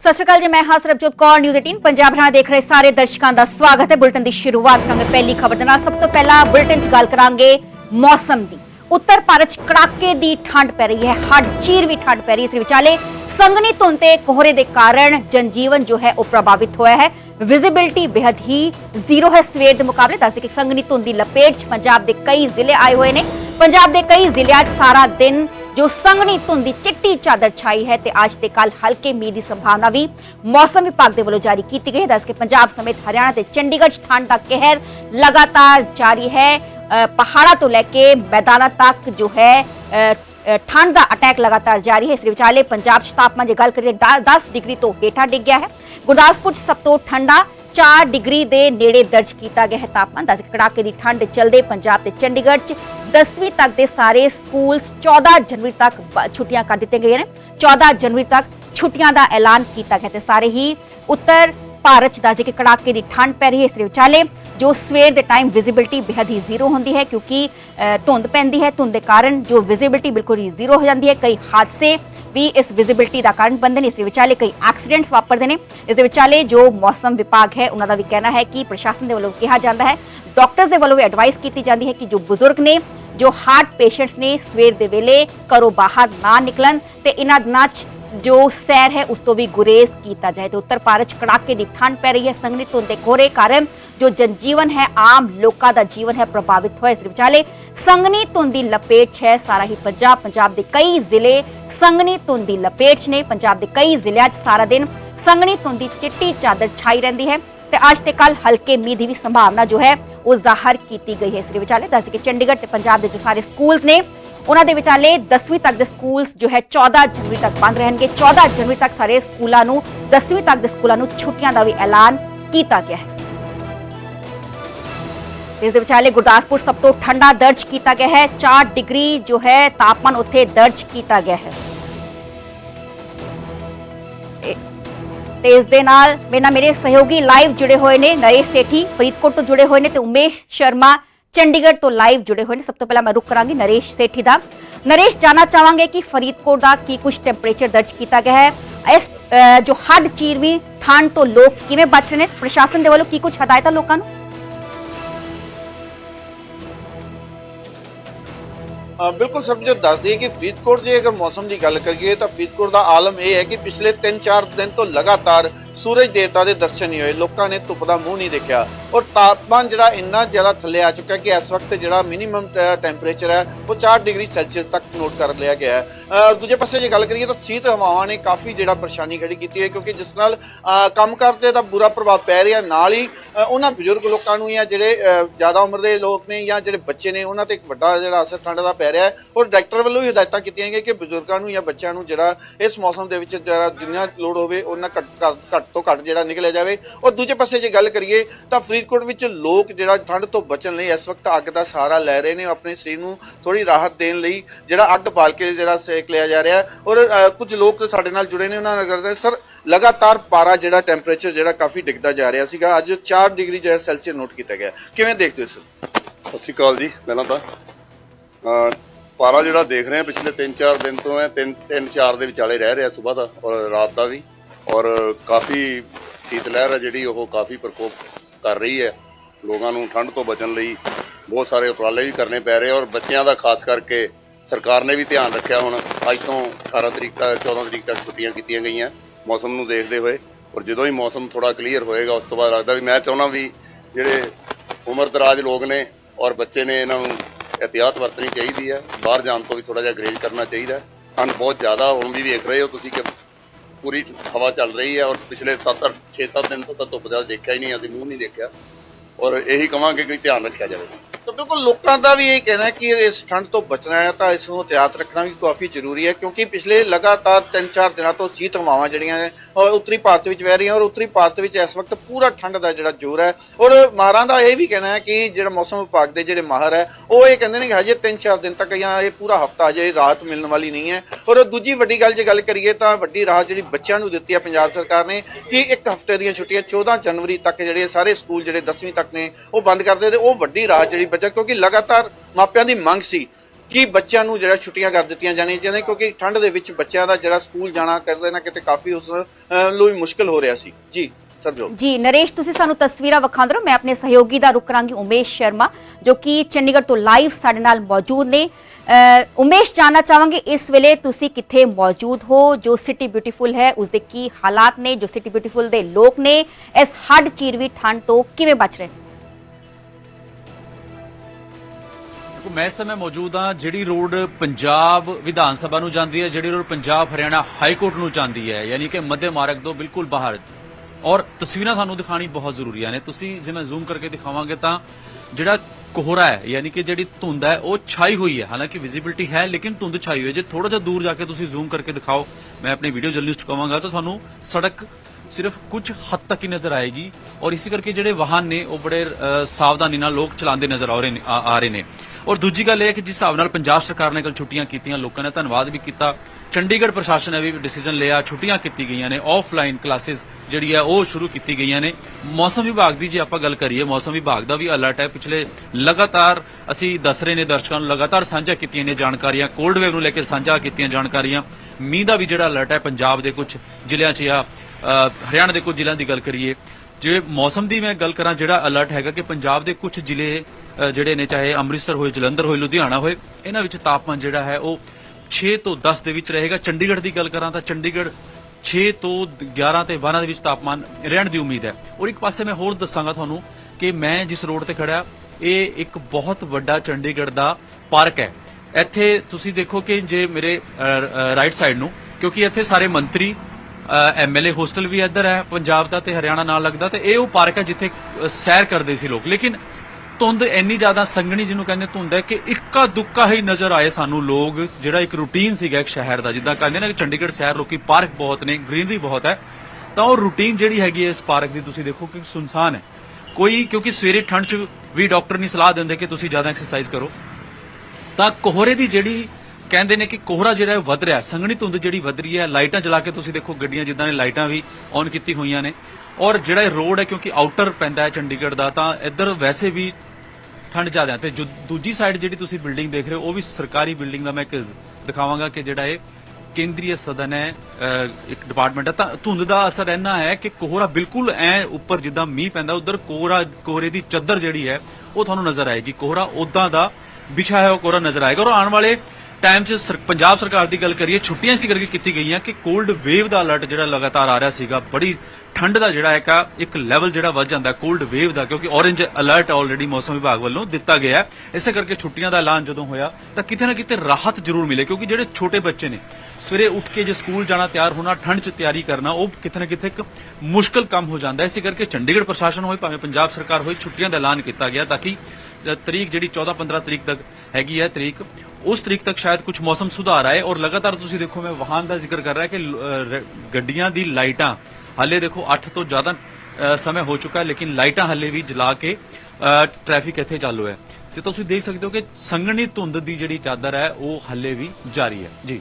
ਸਤਿ ਸ਼੍ਰੀ ਅਕਾਲ ਜੀ, ਮੈਂ ਹਾਂ ਸਰਬਜੋਤ ਕੌਰ ਨਿਊਜ਼ 18 ਪੰਜਾਬ ਹਰਿਆਣਾ ਦੇਖ ਰਹੇ ਸਾਰੇ ਦਰਸ਼ਕਾਂ ਦਾ ਸਵਾਗਤ ਹੈ ਬੁਲਟਨ ਦੀ ਸ਼ੁਰੂਆਤ ਕਰਾਂਗੇ। ਪਹਿਲੀ ਖਬਰ ਦੇ ਨਾਲ ਸਭ ਤੋਂ ਪਹਿਲਾਂ ਬੁਲਟਨ 'ਚ ਗੱਲ ਕਰਾਂਗੇ ਮੌਸਮ ਦੀ। ਉੱਤਰ ਭਾਰਤ 'ਚ ਕੜਾਕੇ ਦੀ ਠੰਡ ਪੈ ਰਹੀ ਹੈ। ਹੱਡ ਚੀਰ ਵੀ ਠੰਡ ਪੈ ਰਹੀ ਹੈ। ਇਸ ਵਿਚਾਲੇ ਸੰਘਣੀ ਧੁੰਦ ਤੇ ਕੋਹਰੇ ਦੇ ਕਾਰਨ ਜਨਜੀਵਨ ਜੋ ਹੈ, ਉਹ ਪ੍ਰਭਾਵਿਤ ਹੋਇਆ ਹੈ। ਵਿਜ਼ਿਬਿਲਟੀ ਬੇहद ਹੀ ਜ਼ੀਰੋ ਹੈ। ਸਵੇਰ ਦੇ ਮੁਕਾਬਲੇ ਦੱਸਦੇ ਕਿ ਸੰਘਣੀ ਧੁੰਦ ਦੀ ਲਪੇਟ 'ਚ ਪੰਜਾਬ ਦੇ ਕਈ ਜ਼ਿਲ੍ਹੇ ਆਏ ਹੋਏ ਨੇ। ਪੰਜਾਬ ਦੇ ਕਈ ਜ਼ਿਲ੍ਹਿਆਂ 'ਚ ਸਾਰਾ ਦਿਨ ਜੋ ਸੰਘਣੀ ਧੁੰਦ ਦੀ ਚਿੱਟੀ ਚਾਦਰ ਛਾਈ ਹੈ ਤੇ ਅੱਜ ਤੇ ਕੱਲ ਹਲਕੇ ਮੀਂਹ ਦੀ ਸੰਭਾਵਨਾ ਵੀ ਮੌਸਮ ਵਿਭਾਗ ਦੇ ਵੱਲੋਂ ਜਾਰੀ ਕੀਤੀ ਗਈ ਹੈ। ਦੱਸ ਕੇ ਪੰਜਾਬ ਸਮੇਤ ਹਰਿਆਣਾ ਤੇ ਚੰਡੀਗੜ੍ਹ 'ਚ ਠੰਡ ਦਾ ਕਹਿਰ ਲਗਾਤਾਰ ਜਾਰੀ ਹੈ। ਪਹਾੜਾਂ ਤੋਂ ਲੈ ਕੇ ਮੈਦਾਨਾਂ ਤੱਕ ਜੋ ਹੈ ਠੰਡ ਦਾ ਅਟੈਕ ਲਗਾਤਾਰ ਜਾਰੀ ਹੈ। ਇਸ ਦੇ ਵਿਚਾਲੇ ਪੰਜਾਬ 'ਚ ਤਾਪਮਾਨ ਜੇ ਗੱਲ ਕਰੀਏ 10 ਡਿਗਰੀ ਤੋਂ ਹੇਠਾਂ ਡਿੱਗ ਗਿਆ ਹੈ। ਗੁਰਦਾਸਪੁਰ 'ਚ ਸਭ ਤੋਂ ਠੰਡਾ 4 ਡਿਗਰੀ ਦੇ ਨੇੜੇ ਦਰਜ ਕੀਤਾ ਗਿਆ ਹੈ ਤਾਪਮਾਨ। ਦੱਸ ਕੇ ਕੜਾਕੇ ਦੀ ਠੰਡ ਚਲਦੇ ਪੰਜਾਬ ਤੇ ਚੰਡੀਗੜ੍ਹ 'ਚ 10ਵੀਂ ਤੱਕ ਦੇ ਸਾਰੇ ਸਕੂਲ 14 ਜਨਵਰੀ ਤੱਕ ਛੁੱਟੀਆਂ ਕਰ ਦਿੱਤੀਆਂ ਗਈਆਂ ਨੇ। 14 ਜਨਵਰੀ ਤੱਕ ਛੁੱਟੀਆਂ ਦਾ ਐਲਾਨ ਕੀਤਾ ਗਿਆ ਤੇ ਸਾਰੇ ਹੀ ਉੱਤਰ ਭਾਰਤ 'ਚ ਦੱਸਦੇ ਕਿ ਕੜਾਕੇ ਦੀ ਠੰਡ ਪੈ ਰਹੀ ਹੈ ਇਸ ਦੇ ਵਿਚਾਲੇ ਜੋ ਸਵੇਰ ਦੇ ਟਾਈਮ ਵਿਜ਼ਿਬਿਲਟੀ ਬੇहद ਹੀ ਜ਼ੀਰੋ ਹੁੰਦੀ ਹੈ ਕਿਉਂਕਿ ਅ, ਧੁੰਦ ਪੈਂਦੀ ਹੈ ਧੁੰਦ ਦੇ ਕਾਰਨ ਜੋ ਵਿਜ਼ਿਬਿਲਟੀ ਬਿਲਕੁਲ ਹੀ ਜ਼ੀਰੋ ਹੋ ਜਾਂਦੀ ਹੈ ਕਈ ਹਾਦਸੇ ਵੀ ਇਸ ਵਿਜ਼ਿਬਿਲਟੀ ਦਾ ਕਾਰਨ ਬਣਦੇ ਨੇ ਇਸ ਦੇ ਵਿਚਾਲੇ ਕਈ ਐਕਸੀਡੈਂਟਸ ਵਾਪਰਦੇ ਨੇ ਇਸ ਦੇ ਵਿਚਾਲੇ ਜੋ ਮੌਸਮ ਵਿਭਾਗ ਹੈ ਉਹਨਾਂ ਦਾ ਵੀ ਕਹਿਣਾ ਹੈ ਕਿ ਪ੍ਰਸ਼ਾਸਨ ਦੇ ਵੱਲੋਂ ਕਿਹਾ ਜਾਂਦਾ ਹੈ ਡਾਕਟਰਸ ਦੇ ਵੱਲੋਂ ਵੀ ਐਡਵਾਈਸ ਕੀਤੀ ਜਾਂਦੀ ਹੈ ਕਿ ਜੋ ਬਜ਼ੁਰਗ ਨੇ ਜੋ ਹਾਰਟ ਪੇਸ਼ੈਂਟਸ ਨੇ ਸਵੇਰ ਦੇ ਵੇਲੇ ਘਰੋਂ ਬਾਹਰ ਨਾ ਨਿਕਲਣ ਤੇ ਇਹਨਾਂ ਦਿਨਾਂ 'ਚ ਜੋ ਸੈਰ ਹੈ, ਉਸ ਤੋਂ ਵੀ ਗੁਰੇਜ਼ ਕੀਤਾ ਜਾਏ ਤੇ ਉੱਤਰ ਭਾਰਤ 'ਚ ਕੜਾਕੇ ਦੀ ਠੰਡ ਪੈ ਰਹੀ ਹੈ। ਸੰਘਣੀ ਧੁੰਦ ਦੇ ਕੋਹਰੇ ਕਾਰਨ ਜੋ ਜਨਜੀਵਨ ਹੈ, ਆਮ ਲੋਕਾਂ ਦਾ ਜੀਵਨ ਹੈ ਪ੍ਰਭਾਵਿਤ ਹੋਇਆ। ਇਸ ਵਿਚਾਲੇ ਸੰਘਣੀ ਧੁੰਦ ਦੀ ਲਪੇਟ 'ਚ ਹੈ। ਸਾਰਾ ਹੀ ਪੰਜਾਬ ਪੰਜਾਬ ਦੇ ਕਈ ਜ਼ਿਲ੍ਹੇ ਸੰਘਣੀ ਧੁੰਦ ਦੀ ਲਪੇਟ 'ਚ ਨੇ। ਪੰਜਾਬ ਦੇ ਕਈ ਜ਼ਿਲ੍ਹਿਆਂ 'ਚ ਸਾਰਾ ਦਿਨ ਸੰਘਣੀ ਧੁੰਦ ਦੀ ਚਿੱਟੀ ਚਾਦਰ ਛਾਈ ਰਹਿੰਦੀ ਹੈ ਤੇ ਅੱਜ ਤੇ ਕੱਲ ਹਲਕੇ ਮੀਂਹ ਦੀ ਵੀ ਸੰਭਾਵਨਾ ਜੋ ਹੈ, ਉਹ ਜ਼ਾਹਰ ਕੀਤੀ ਗਈ ਹੈ। ਇਸ ਦੇ ਵਿਚਾਲੇ ਦੱਸਦੇ ਕਿ ਚੰਡੀਗੜ੍ਹ ਤੇ ਪੰਜਾਬ ਦੇ ਜੋ ਸਾਰੇ ਸਕੂਲਸ ਨੇ ਉਹਨਾਂ ਦੇ ਵਿਚਾਲੇ 10ਵੀਂ ਤੱਕ ਦੇ ਸਕੂਲਸ ਜੋ ਹੈ 14 ਜਨਵਰੀ ਤੱਕ ਬੰਦ ਰਹਿਣਗੇ। 14 ਜਨਵਰੀ ਤੱਕ ਸਾਰੇ ਸਕੂਲਾਂ ਨੂੰ 10ਵੀਂ ਤੱਕ ਦੇ ਸਕੂਲਾਂ ਨੂੰ ਛੁੱਟੀਆਂ ਦਾ ਵੀ ਐਲਾਨ ਕੀਤਾ ਗਿਆ ਹੈ। ਇਸ ਦੇ ਵਿਚਾਲੇ ਗੁਰਦਾਸਪੁਰ ਸਭ ਤੋਂ ਠੰਡਾ ਦਰਜ ਕੀਤਾ ਗਿਆ ਹੈ। 4 ਡਿਗਰੀ ਜੋ ਹੈ ਤਾਪਮਾਨ ਉੱਥੇ ਦਰਜ ਕੀਤਾ ਗਿਆ ਹੈ। ਤੇ ਇਸ ਦੇ ਨਾਲ ਮੇਰੇ ਨਾਲ ਮੇਰੇ ਸਹਿਯੋਗੀ ਲਾਈਵ ਜੁੜੇ ਹੋਏ ਨੇ। ਨਰੇਸ਼ ਸੇਠੀ, ਫਰੀਦਕੋਟ ਤੋਂ ਜੁੜੇ ਹੋਏ ਨੇ ਤੇ ਉਮੇਸ਼ ਸ਼ਰਮਾ ਚੰਡੀਗੜ੍ਹ ਤੋਂ ਲਾਈਵ ਜੁੜੇ ਹੋਏ ਨੇ। ਸਭ ਤੋਂ ਪਹਿਲਾਂ ਮੈਂ ਰੁਕ ਕਰਾਂਗੀ ਨਰੇਸ਼ ਸੇਠੀ ਦਾ। ਨਰੇਸ਼ ਜਾਨਣਾ ਚਾਹਾਂਗੇ ਕਿ ਫਰੀਦਕੋਟ ਦਾ ਕੀ ਕੁਝ ਟੈਂਪਰੇਚਰ ਦਰਜ ਕੀਤਾ ਗਿਆ ਹੈ। ਇਸ ਜੋ ਹੱਡ ਚੀਰਵੀਂ ਠੰਡ ਤੋਂ ਲੋਕ ਕਿਵੇਂ ਬਚ ਰਹੇ ਨੇ, ਪ੍ਰਸ਼ਾਸਨ ਦੇ ਵੱਲੋਂ ਕੀ ਕੁਝ ਹਦਾਇਤਾਂ ਲੋਕਾਂ ਨੂੰ? ਬਿਲਕੁਲ ਸਰਬਜੀਤ ਦੱਸ ਦਈਏ ਕਿ ਫਰੀਦਕੋਟ ਦੀ ਅਗਰ ਮੌਸਮ ਦੀ ਗੱਲ ਕਰੀਏ ਤਾਂ ਫਰੀਦਕੋਟ ਦਾ ਆਲਮ ਇਹ ਹੈ ਕਿ ਪਿਛਲੇ 3-4 ਦਿਨ ਤੋਂ ਲਗਾਤਾਰ ਸੂਰਜ ਦੇਵਤਾ ਦੇ ਦਰਸ਼ਨ ਨਹੀਂ ਹੋਏ, ਲੋਕਾਂ ਨੇ ਧੁੱਪ ਦਾ ਮੂੰਹ ਨਹੀਂ ਦੇਖਿਆ ਔਰ ਤਾਪਮਾਨ ਜਿਹੜਾ ਇੰਨਾ ਜ਼ਿਆਦਾ ਥੱਲੇ ਆ ਚੁੱਕਾ ਕਿ ਇਸ ਵਕਤ ਜਿਹੜਾ ਮਿਨੀਮਮ ਟੈਂਪਰੇਚਰ ਹੈ, ਉਹ 4 ਡਿਗਰੀ ਸੈਲਸੀਅਸ ਤੱਕ ਨੋਟ ਕਰ ਲਿਆ ਗਿਆ ਹੈ। ਦੂਜੇ ਪਾਸੇ ਜੇ ਗੱਲ ਕਰੀਏ ਤਾਂ ਸ਼ੀਤ ਹਵਾਵਾਂ ਨੇ ਕਾਫੀ ਜਿਹੜਾ ਪਰੇਸ਼ਾਨੀ ਖੜੀ ਕੀਤੀ ਹੈ ਕਿਉਂਕਿ ਜਿਸ ਨਾਲ ਕੰਮ ਕਰਦੇ ਦਾ ਬੁਰਾ ਪ੍ਰਭਾਵ ਪੈ ਰਿਹਾ, ਨਾਲ ਹੀ ਉਹਨਾਂ ਬਜ਼ੁਰਗ ਲੋਕਾਂ ਨੂੰ ਜਾਂ ਜਿਹੜੇ ਜ਼ਿਆਦਾ ਉਮਰ ਦੇ ਲੋਕ ਨੇ ਜਾਂ ਜਿਹੜੇ ਬੱਚੇ ਨੇ, ਉਹਨਾਂ ਤੇ ਇੱਕ ਵੱਡਾ ਜਿਹੜਾ ਅਸਰ ਠੰਡ ਦਾ ਪੈ ਰਿਹਾ ਹੈ ਔਰ ਡਾਕਟਰ ਵੱਲੋਂ ਵੀ ਹਦਾਇਤਾਂ ਕੀਤੀਆਂ ਗਈਆਂ ਕਿ ਬਜ਼ੁਰਗਾਂ ਨੂੰ ਜਾਂ ਬੱਚਿਆਂ ਨੂੰ ਜਿਹੜਾ ਇਸ ਮੌਸਮ ਦੇ ਵਿੱਚ ਜਿਹੜਾ ਜਿੰਨਾ ਲੋੜ ਹੋਵੇ, ਉਹਨਾਂ ਘੱਟ ਘੱਟ- ਘੱਟ ਤੋਂ ਘੱਟ ਜਿਹੜਾ ਨਿਕਲਿਆ ਜਾਵੇ। ਔਰ ਦੂਜੇ ਪਾਸੇ ਜੇ ਗੱਲ ਕਰੀਏ ਤਾਂ ਫਰੀਦਕੋਟ ਵਿੱਚ ਲੋਕ ਜਿਹੜਾ ਠੰਡ ਤੋਂ ਬਚਣ ਲਈ ਇਸ ਵਕਤ ਅੱਗ ਦਾ ਸਹਾਰਾ ਲੈ ਰਹੇ ਨੇ। ਆਪਣੇ ਸਰੀਰ ਨੂੰ ਥੋੜੀ ਰਾਹਤ ਦੇਣ ਲਈ ਜਿਹੜਾ ਅੱਗ ਬਾਲ ਕੇ ਜਿਹੜਾ ਸੇਕ ਲਿਆ ਜਾ ਰਿਹਾ। ਔਰ ਕੁਝ ਲੋਕ ਸਾਡੇ ਨਾਲ ਜੁੜੇ ਨੇ, ਉਹਨਾਂ ਨਾਲ ਕਰਦੇ ਸਰ, ਲਗਾਤਾਰ ਪਾਰਾ ਜਿਹੜਾ ਟੈਂਪਰੇਚਰ ਜਿਹੜਾ ਕਾਫੀ ਡਿੱਗਦਾ ਜਾ ਰਿਹਾ ਸੀਗਾ। ਅੱਜ 4 ਡਿਗਰੀ ਜਿਹੜਾ ਸੈਲਸੀਅਸ ਨੋਟ ਕੀਤਾ ਗਿਆ। ਕਿਵੇਂ ਦੇਖਦੇ ਹੋ ਸਰ ਸਤਿ ਸ਼੍ਰੀ ਅਕਾਲ ਜੀ ਪਹਿਲਾਂ ਤਾਂ ਅਹ ਪਾਰਾ ਜਿਹੜਾ ਦੇਖ ਰਹੇ ਆ ਪਿਛਲੇ 3-4 ਦਿਨ ਤੋਂ ਹੈ 3-4 ਦੇ ਵਿਚਾਲੇ ਰਹਿ ਰਿਹਾ ਸਵੇਰ ਦਾ ਔਰ ਰਾਤ ਦਾ ਵੀ। ਔਰ ਕਾਫੀ ਸ਼ੀਤ ਲਹਿਰ ਹੈ ਜਿਹੜੀ ਉਹ ਕਾਫੀ ਪ੍ਰਕੋਪ ਕਰ ਰਹੀ ਹੈ। ਲੋਕਾਂ ਨੂੰ ਠੰਡ ਤੋਂ ਬਚਣ ਲਈ ਬਹੁਤ ਸਾਰੇ ਉਪਰਾਲੇ ਵੀ ਕਰਨੇ ਪੈ ਰਹੇ ਔਰ ਬੱਚਿਆਂ ਦਾ ਖਾਸ ਕਰਕੇ ਸਰਕਾਰ ਨੇ ਵੀ ਧਿਆਨ ਰੱਖਿਆ ਹੁਣ। ਅੱਜ ਤੋਂ 18 ਤਰੀਕ ਤੱਕ 14 ਤਰੀਕ ਤੱਕ ਛੁੱਟੀਆਂ ਕੀਤੀਆਂ ਗਈਆਂ। ਮੌਸਮ ਨੂੰ ਦੇਖਦੇ ਹੋਏ ਔਰ ਜਦੋਂ ਹੀ ਮੌਸਮ ਥੋੜਾ ਕਲੀਅਰ ਹੋਏਗਾ, ਉਸ ਤੋਂ ਬਾਅਦ ਲੱਗਦਾ ਵੀ ਮੈਂ ਚਾਹੁੰਦਾ ਵੀ ਜਿਹੜੇ ਉਮਰ ਦਰਾਜ ਲੋਕ ਨੇ ਔਰ ਬੱਚੇ ਨੇ ਇਹਨਾਂ ਨੂੰ ਇhtiyਾਤ ਵਰਤਣੀ ਚਾਹੀਦੀ ਹੈ। ਬਾਹਰ ਜਾਣ ਤੋਂ ਵੀ ਥੋੜਾ ਜਿਹਾ ਗਰੇਜ ਕਰਨਾ ਚਾਹੀਦਾ ਹਨ ਬਹੁਤ ਜ਼ਿਆਦਾ ਹੁਣ ਵੀ ਵੇਖ ਰਹੇ ਹੋ ਤੁਸੀਂ ਕਿ ਪੂਰੀ ਹਵਾ ਚੱਲ ਰਹੀ ਹੈ ਔਰ ਪਿਛਲੇ 7 6-7 ਦਿਨ ਤੋਂ ਤਾਂ ਧੁੱਪ ਦਾ ਦੇਖਿਆ ਹੀ ਨਹੀਂ, ਅਸੀਂ ਮੂੰਹ ਨਹੀਂ ਦੇਖਿਆ। ਔਰ ਇਹੀ ਕਵਾਂਗੇ ਕਿ ਧਿਆਨ ਰੱਖਿਆ ਜਾਵੇ। ਤਾਂ ਬਿਲਕੁਲ ਲੋਕਾਂ ਦਾ ਵੀ ਇਹ ਕਹਿਣਾ ਕਿ ਇਸ ਠੰਡ ਤੋਂ ਬਚਣਾ ਹੈ, ਤਾਂ ਇਸ ਨੂੰ ਇhtiyਾਤ ਰੱਖਣਾ ਵੀ ਕਾਫੀ ਜ਼ਰੂਰੀ ਹੈ, ਕਿਉਂਕਿ ਪਿਛਲੇ ਲਗਾਤਾਰ 3-4 ਦਿਨਾਂ ਤੋਂ ਸ਼ੀਤ ਹਵਾਵਾਂ ਜਿਹੜੀਆਂ ਨੇ ਉੱਤਰੀ ਭਾਰਤ ਵਿੱਚ ਵਹਿ ਰਹੀਆਂ ਔਰ ਉੱਤਰੀ ਭਾਰਤ ਵਿੱਚ ਇਸ ਵਕਤ ਪੂਰਾ ਠੰਡ ਦਾ ਜਿਹੜਾ ਜ਼ੋਰ ਹੈ। ਔਰ ਮਾਹਰਾਂ ਦਾ ਇਹ ਵੀ ਕਹਿਣਾ ਹੈ ਕਿ ਜਿਹੜਾ ਮੌਸਮ ਵਿਭਾਗ ਦੇ ਜਿਹੜੇ ਮਾਹਰ ਹੈ, ਉਹ ਇਹ ਕਹਿੰਦੇ ਨੇ ਕਿ ਹਜੇ 3-4 ਦਿਨ ਤੱਕ ਜਾਂ ਇਹ ਪੂਰਾ ਹਫਤਾ ਹਜੇ ਰਾਹਤ ਮਿਲਣ ਵਾਲੀ ਨਹੀਂ ਹੈ। ਔਰ ਦੂਜੀ ਵੱਡੀ ਗੱਲ ਜੇ ਗੱਲ ਕਰੀਏ ਤਾਂ ਵੱਡੀ ਰਾਹਤ ਜਿਹੜੀ ਬੱਚਿਆਂ ਨੂੰ ਦਿੱਤੀ ਹੈ ਪੰਜਾਬ ਸਰਕਾਰ ਨੇ ਕਿ ਇੱਕ ਹਫ਼ਤੇ ਦੀਆਂ ਛੁੱਟੀਆਂ 14 ਜਨਵਰੀ ਤੱਕ ਜਿਹੜੇ ਸਾਰੇ ਸਕੂਲ ਜਿਹੜੇ 10ਵੀਂ ਤੱਕ ਨੇ, ਉਹ ਬੰਦ ਕਰਦੇ ਦਿੱਤੇ ਤੇ ਉਹ ਵੱਡੀ ਰਾਹਤ ਜਿਹੜੀ ਬੱਚਾ ਕਿਉਂਕਿ ਲਗਾਤਾਰ ਮਾਪਿਆਂ ਦੀ ਮੰਗ ਸੀ ਕਿ ਬੱਚਿਆਂ ਨੂੰ ਜਿਹੜਾ ਛੁੱਟੀਆਂ ਕਰ ਦਿੱਤੀਆਂ ਜਾਣੀਆਂ ਚਾਹੀਦੀਆਂ, ਕਿਉਂਕਿ ਠੰਡ ਦੇ ਵਿੱਚ ਬੱਚਿਆਂ ਦਾ ਜਿਹੜਾ ਸਕੂਲ ਜਾਣਾ ਕਰਦੇ ਨਾ ਕਿਤੇ ਕਾਫੀ ਉਸ ਲਈ ਮੁਸ਼ਕਲ ਹੋ ਰਿਹਾ ਸੀ। ਜੀ ਜੀ, ਨਰੇਸ਼, ਤੁਸੀਂ ਸਾਨੂੰ ਤਸਵੀਰਾਂ ਵਿਖਾਉਂਦੇ ਰਹੋ। ਮੈਂ ਆਪਣੇ ਸਹਿਯੋਗੀ ਦਾ ਰੁਕ ਕਰਾਂਗੀ ਉਮੇਸ਼ ਸ਼ਰਮਾ, ਜੋ ਕਿ ਚੰਡੀਗੜ੍ਹ ਤੋਂ ਲਾਈਵ ਸਾਡੇ ਨਾਲ ਮੌਜੂਦ ਨੇ। ਉਮੇਸ਼, ਜਾਨਣਾ ਚਾਹਾਂਗੇ, ਇਸ ਵੇਲੇ ਤੁਸੀਂ ਕਿੱਥੇ ਮੌਜੂਦ ਹੋ? ਜੋ ਸਿਟੀ ਬਿਊਟੀਫੁਲ ਹੈ, ਉਸ ਦੇ ਕੀ ਹਾਲਾਤ ਨੇ? ਜੋ ਸਿਟੀ ਬਿਊਟੀਫੁਲ ਦੇ ਲੋਕ ਨੇ, ਇਸ ਹੱਡ ਚੀਰਵੀ ਠੰਡ ਤੋਂ ਕਿਵੇਂ ਬਚ ਰਹੇ ਨੇ? ਦੇਖੋ, ਮੈਂ ਇਸ ਸਮੇਂ ਮੌਜੂਦ ਹਾਂ ਜਿਹੜੀ ਰੋਡ ਪੰਜਾਬ ਵਿਧਾਨ ਸਭਾ ਨੂੰ ਜਾਂਦੀ ਹੈ, ਜਿਹੜੀ road Punjab Haryana high court ਨੂੰ ਜਾਂਦੀ ਹੈ, ਯਾਨੀ ਕਿ ਮੱਧੇ ਮਾਰਗ ਤੋਂ ਬਿਲਕੁਲ ਬਾਹਰ। ਔਰ ਤਸਵੀਰਾਂ ਤੁਹਾਨੂੰ ਦਿਖਾਣੀ ਬਹੁਤ ਜ਼ਰੂਰੀਆਂ ਨੇ। ਤੁਸੀਂ ਜੇ ਮੈਂ ਜ਼ੂਮ ਕਰਕੇ ਦਿਖਾਵਾਂਗੇ ਤਾਂ ਜਿਹੜਾ ਕੋਹਰਾ ਹੈ, ਯਾਨੀ ਕਿ ਜਿਹੜੀ ਧੁੰਦ ਹੈ, ਉਹ ਛਾਈ ਹੋਈ ਹੈ। ਹਾਲਾਂਕਿ ਵਿਜ਼ਿਬਿਲਟੀ ਹੈ, ਲੇਕਿਨ ਧੁੰਦ ਛਾਈ ਹੋਈ ਹੈ। ਜੇ ਥੋੜਾ ਜਿਹਾ ਦੂਰ ਜਾ ਕੇ ਤੁਸੀਂ ਜ਼ੂਮ ਕਰਕੇ ਦਿਖਾਓ, ਮੈਂ ਆਪਣੀ ਵੀਡੀਓ ਜਰਨਲਿਸਟ ਕਹਾਂਗਾ, ਤਾਂ ਤੁਹਾਨੂੰ ਸੜਕ ਸਿਰਫ ਕੁਝ ਹੱਦ ਤੱਕ ਹੀ ਨਜ਼ਰ ਆਏਗੀ। ਔਰ ਇਸੇ ਕਰਕੇ ਜਿਹੜੇ ਵਾਹਨ ਨੇ, ਉਹ ਬੜੇ ਸਾਵਧਾਨੀ ਨਾਲ ਲੋਕ ਚਲਾਉਂਦੇ ਨਜ਼ਰ ਆ ਰਹੇ ਨੇ, ਆ ਆ ਰਹੇ ਨੇ। ਔਰ ਦੂਜੀ ਗੱਲ ਇਹ ਕਿ ਜਿਸ ਹਿਸਾਬ ਨਾਲ ਪੰਜਾਬ ਸਰਕਾਰ ਨੇ ਕੱਲ ਛੁੱਟੀਆਂ ਕੀਤੀਆਂ, ਲੋਕਾਂ ਨੇ ਧੰਨਵਾਦ ਵੀ ਕੀਤਾ। ਚੰਡੀਗੜ੍ਹ ਪ੍ਰਸ਼ਾਸਨ ਨੇ ਵੀ ਡਿਸੀਜਨ ਲਿਆ, ਛੁੱਟੀਆਂ ਕੀਤੀ ਗਈਆਂ ਨੇ ਆਫਲਾਈਨ ਕਲਾਸਿਸ ਜਿਹੜੀ ਹੈ ਉਹ ਸ਼ੁਰੂ ਕੀਤੀ ਗਈਆਂ ਨੇ। ਮੌਸਮ ਵਿਭਾਗ ਦੀ ਜੇ ਆਪਾਂ ਗੱਲ ਕਰੀਏ, ਮੌਸਮ ਵਿਭਾਗ ਦਾ ਵੀ ਅਲਰਟ ਹੈ। ਪਿਛਲੇ ਲਗਾਤਾਰ ਅਸੀਂ ਦੱਸ ਰਹੇ ਨੇ ਦਰਸ਼ਕਾਂ ਨੂੰ, ਲਗਾਤਾਰ ਸਾਂਝਾ ਕੀਤੀਆਂ ਨੇ ਜਾਣਕਾਰੀਆਂ ਕੋਲਡ ਵੇਵ ਨੂੰ ਲੈ ਕੇ ਸਾਂਝਾ ਕੀਤੀਆਂ ਜਾਣਕਾਰੀਆਂ। ਮੀਂਹ ਦਾ ਵੀ ਜਿਹੜਾ ਅਲਰਟ ਹੈ ਪੰਜਾਬ ਦੇ ਕੁਝ ਜ਼ਿਲ੍ਹਿਆਂ 'ਚ ਜਾਂ ਹਰਿਆਣਾ ਦੇ ਕੁਝ ਜ਼ਿਲ੍ਹਿਆਂ ਦੀ ਗੱਲ ਕਰੀਏ। ਜੇ ਮੌਸਮ ਦੀ ਮੈਂ ਗੱਲ ਕਰਾਂ, ਜਿਹੜਾ ਅਲਰਟ ਹੈਗਾ ਕਿ ਪੰਜਾਬ ਦੇ ਕੁਝ ਜ਼ਿਲ੍ਹੇ ਜਿਹੜੇ ਨੇ, ਚਾਹੇ ਅੰਮ੍ਰਿਤਸਰ ਹੋਏ, ਜਲੰਧਰ ਹੋਏ, ਲੁਧਿਆਣਾ ਹੋਏ, ਇਹਨਾਂ ਵਿੱਚ ਤਾਪਮਾਨ ਜਿਹੜਾ ਹੈ ਉਹ 6 ਤੋਂ 10 ਦੇ ਵਿੱਚ ਰਹੇਗਾ। ਚੰਡੀਗੜ੍ਹ ਦੀ ਗੱਲ ਕਰਾਂ ਤਾਂ ਚੰਡੀਗੜ੍ਹ 6 ਤੋਂ 11 ਤੇ 12 ਦੇ ਵਿੱਚ ਤਾਪਮਾਨ ਰਹਿਣ ਦੀ ਉਮੀਦ ਹੈ। ਔਰ ਇੱਕ ਪਾਸੇ ਮੈਂ ਹੋਰ ਦੱਸਾਂਗਾ ਤੁਹਾਨੂੰ ਕਿ ਮੈਂ ਜਿਸ ਰੋਡ ਤੇ ਖੜਿਆ ਇਹ ਇੱਕ ਬਹੁਤ ਵੱਡਾ ਚੰਡੀਗੜ੍ਹ ਦਾ ਪਾਰਕ ਹੈ। ਇੱਥੇ ਤੁਸੀਂ ਦੇਖੋ ਕਿ ਜੇ ਮੇਰੇ ਰਾਈਟ ਸਾਈਡ ਨੂੰ, ਕਿਉਂਕਿ ਇੱਥੇ ਸਾਰੇ ਮੰਤਰੀ ਐਮਐਲਏ ਹੋਸਟਲ ਵੀ ਇੱਧਰ ਹੈ, ਪੰਜਾਬ ਦਾ ਤੇ ਹਰਿਆਣਾ ਨਾਲ ਲੱਗਦਾ ਤੇ ਇਹ ਉਹ ਪਾਰਕ ਹੈ ਜਿੱਥੇ ਸੈਰ ਕਰਦੇ ਸੀ ਲੋਕ। ਲੇਕਿਨ ਧੁੰਦ ਇੰਨੀ ਜ਼ਿਆਦਾ ਸੰਘਣੀ ਜਿਹਨੂੰ ਕਹਿੰਦੇ ਧੁੰਦ ਹੈ ਕਿ ਇੱਕਾ ਦੁੱਕਾ ਹੀ ਨਜ਼ਰ ਆਏ ਸਾਨੂੰ ਲੋਕ, ਜਿਹੜਾ ਇੱਕ ਰੂਟੀਨ ਸੀਗਾ ਇੱਕ ਸ਼ਹਿਰ ਦਾ, ਜਿੱਦਾਂ ਕਹਿੰਦੇ ਨੇ ਕਿ ਚੰਡੀਗੜ੍ਹ ਸ਼ਹਿਰ ਲੋਕੀ ਪਾਰਕ ਬਹੁਤ ਨੇ ਗ੍ਰੀਨਰੀ ਬਹੁਤ ਹੈ, ਤਾਂ ਉਹ ਰੂਟੀਨ ਜਿਹੜੀ ਹੈਗੀ ਹੈ ਇਸ ਪਾਰਕ ਦੀ ਤੁਸੀਂ ਦੇਖੋ ਕਿ ਸੁਨਸਾਨ ਹੈ। ਕੋਈ, ਕਿਉਂਕਿ ਸਵੇਰੇ ਠੰਡ 'ਚ ਵੀ ਡਾਕਟਰ ਨਹੀਂ ਸਲਾਹ ਦਿੰਦੇ ਕਿ ਤੁਸੀਂ ਜ਼ਿਆਦਾ ਐਕਸਰਸਾਈਜ਼ ਕਰੋ। ਤਾਂ ਕੋਹਰੇ ਦੀ ਜਿਹੜੀ ਕਹਿੰਦੇ ਨੇ ਕਿ ਕੋਹਰਾ ਜਿਹੜਾ ਵੱਧ ਰਿਹਾ, ਸੰਘਣੀ ਧੁੰਦ ਜਿਹੜੀ ਵੱਧ ਰਹੀ ਹੈ, ਲਾਈਟਾਂ ਜਲਾ ਕੇ ਤੁਸੀਂ ਦੇਖੋ ਗੱਡੀਆਂ ਜਿੱਦਾਂ ਨੇ ਲਾਈਟਾਂ ਵੀ ਔਨ ਕੀਤੀ ਹੋਈਆਂ ਨੇ। ਔਰ ਜਿਹੜਾ ਇਹ ਰੋਡ ਹੈ ਕਿਉਂਕਿ ਆਊਟਰ ਪੈਂਦਾ ਹੈ ਚੰਡੀਗੜ੍ਹ ਦਾ, ਤਾਂ ਇੱਧਰ ਵੈਸੇ ਵੀ ਠੰਡ ਜ਼ਿਆਦਾ ਹੈ। ਤੇ ਜੋ ਦੂਜੀ ਸਾਈਡ ਜਿਹੜੀ ਤੁਸੀਂ ਬਿਲਡਿੰਗ ਦੇਖ ਰਹੇ ਹੋ, ਉਹ ਵੀ ਸਰਕਾਰੀ ਬਿਲਡਿੰਗ ਦਾ ਮੈਂ ਇੱਕ ਦਿਖਾਵਾਂਗਾ ਕਿ ਜਿਹੜਾ ਇਹ ਕੇਂਦਰੀ ਸਦਨ ਹੈ ਇੱਕ ਡਿਪਾਰਟਮੈਂਟ ਹੈ। ਤਾਂ ਧੁੰਦ ਦਾ ਅਸਰ ਇੰਨਾ ਹੈ ਕਿ ਕੋਹਰਾ ਬਿਲਕੁਲ ਐ ਉੱਪਰ ਜਿੱਦਾਂ ਮੀਂਹ ਪੈਂਦਾ, ਉਧਰ ਕੋਹਰਾ, ਕੋਹਰੇ ਦੀ ਚੱਦਰ ਜਿਹੜੀ ਹੈ, ਉਹ ਤੁਹਾਨੂੰ ਨਜ਼ਰ ਆਏਗੀ। ਕੋਹਰਾ ਉਦਾਂ ਦਾ ਵਿਛਾ ਹੈ ਉਹ ਕੋਹਰਾ ਨਜ਼ਰ ਆਏਗਾ। ਔਰ ਆਉਣ ਵਾਲੇ ਟਾਈਮ 'ਚ ਸਰ- ਪੰਜਾਬ ਸਰਕਾਰ ਦੀ ਗੱਲ ਕਰੀਏ, ਛੁੱਟੀਆਂ ਇਸ ਕਰਕੇ ਕੀਤੀ ਗਈਆਂ ਕਿ ਕੋਲਡ ਵੇਵ ਦਾ ਅਲਰਟ ਜਿਹੜਾ ਲਗਾਤਾਰ ਆ ਰਿਹਾ ਸੀਗਾ, ਬੜੀ ਠੰਡ ਦਾ ਜਿਹੜਾ ਹੈਗਾ ਇੱਕ ਲੈਵਲ ਜਿਹੜਾ ਵੱਧ ਜਾਂਦਾ ਕੋਲਡ ਵੇਵ ਦਾ, ਕਿਉਂਕਿ ਔਰੇਂਜ ਅਲਰਟ ਆਲਰੇਡੀ ਮੌਸਮ ਵਿਭਾਗ ਵੱਲੋਂ ਦਿੱਤਾ ਗਿਆ ਹੈ। ਇਸੇ ਕਰਕੇ ਛੁੱਟੀਆਂ ਦਾ ਐਲਾਨ ਜਦੋਂ ਹੋਇਆ, ਤਾਂ ਕਿਤੇ ਨਾ ਕਿਤੇ ਰਾਹਤ ਜ਼ਰੂਰ ਮਿਲੇ, ਕਿਉਂਕਿ ਜਿਹੜੇ ਛੋਟੇ ਬੱਚੇ ਨੇ, ਸਵੇਰੇ ਉੱਠ ਕੇ ਜੇ ਸਕੂਲ ਜਾਣਾ ਤਿਆਰ ਹੋਣਾ, ਠੰਡ 'ਚ ਤਿਆਰੀ ਕਰਨਾ, ਉਹ ਕਿਤੇ ਨਾ ਕਿਤੇ ਇੱਕ ਮੁਸ਼ਕਲ ਕੰਮ ਹੋ ਜਾਂਦਾ ਇਸੇ ਕਰਕੇ ਚੰਡੀਗੜ੍ਹ ਪ੍ਰਸ਼ਾਸਨ ਹੋਏ, ਭਾਵੇਂ ਪੰਜਾਬ ਸਰਕਾਰ ਹੋਏ, ਛੁੱਟੀਆਂ ਦਾ ਐਲਾਨ ਕੀਤਾ ਗਿਆ ਤਾਂ ਕਿ ਤਰੀਕ ਜਿਹੜੀ 14-15 ਤਰੀਕ ਤੱਕ ਹੈਗੀ ਹੈ, ਤਰੀਕ ਉਸ ਤਰੀਕ ਤੱਕ ਸ਼ਾਇਦ ਕੁਝ ਮੌਸਮ ਸੁਧਾਰ ਆਏ ਔਰ ਲਗਾਤਾਰ ਤੁਸੀਂ ਦੇਖੋ ਮੈਂ ਵਾਹਨ ਦਾ ਜ਼ਿਕਰ ਕਰ ਰਿਹਾ ਕਿ ਗੱਡੀਆਂ ਦੀ ਲਾਈਟਾਂ ਹਾਲੇ ਦੇਖੋ 8 ਤੋਂ ਜ਼ਿਆਦਾ ਸਮੇਂ ਹੋ ਚੁੱਕਾ ਹੈ ਲੇਕਿਨ ਲਾਈਟਾਂ ਹੱਲੇ ਵੀ ਜਲਾ ਕੇ ਟ੍ਰੈਫਿਕ ਇੱਥੇ ਚਾਲੂ ਹੈ। ਤੇ ਤੁਸੀਂ ਦੇਖ ਸਕਦੇ ਹੋ ਕਿ ਸੰਘਣੀ ਧੁੰਦ ਦੀ ਜਿਹੜੀ ਚਾਦਰ ਹੈ ਉਹ ਹੱਲੇ ਵੀ ਜਾਰੀ ਹੈ। ਜੀ।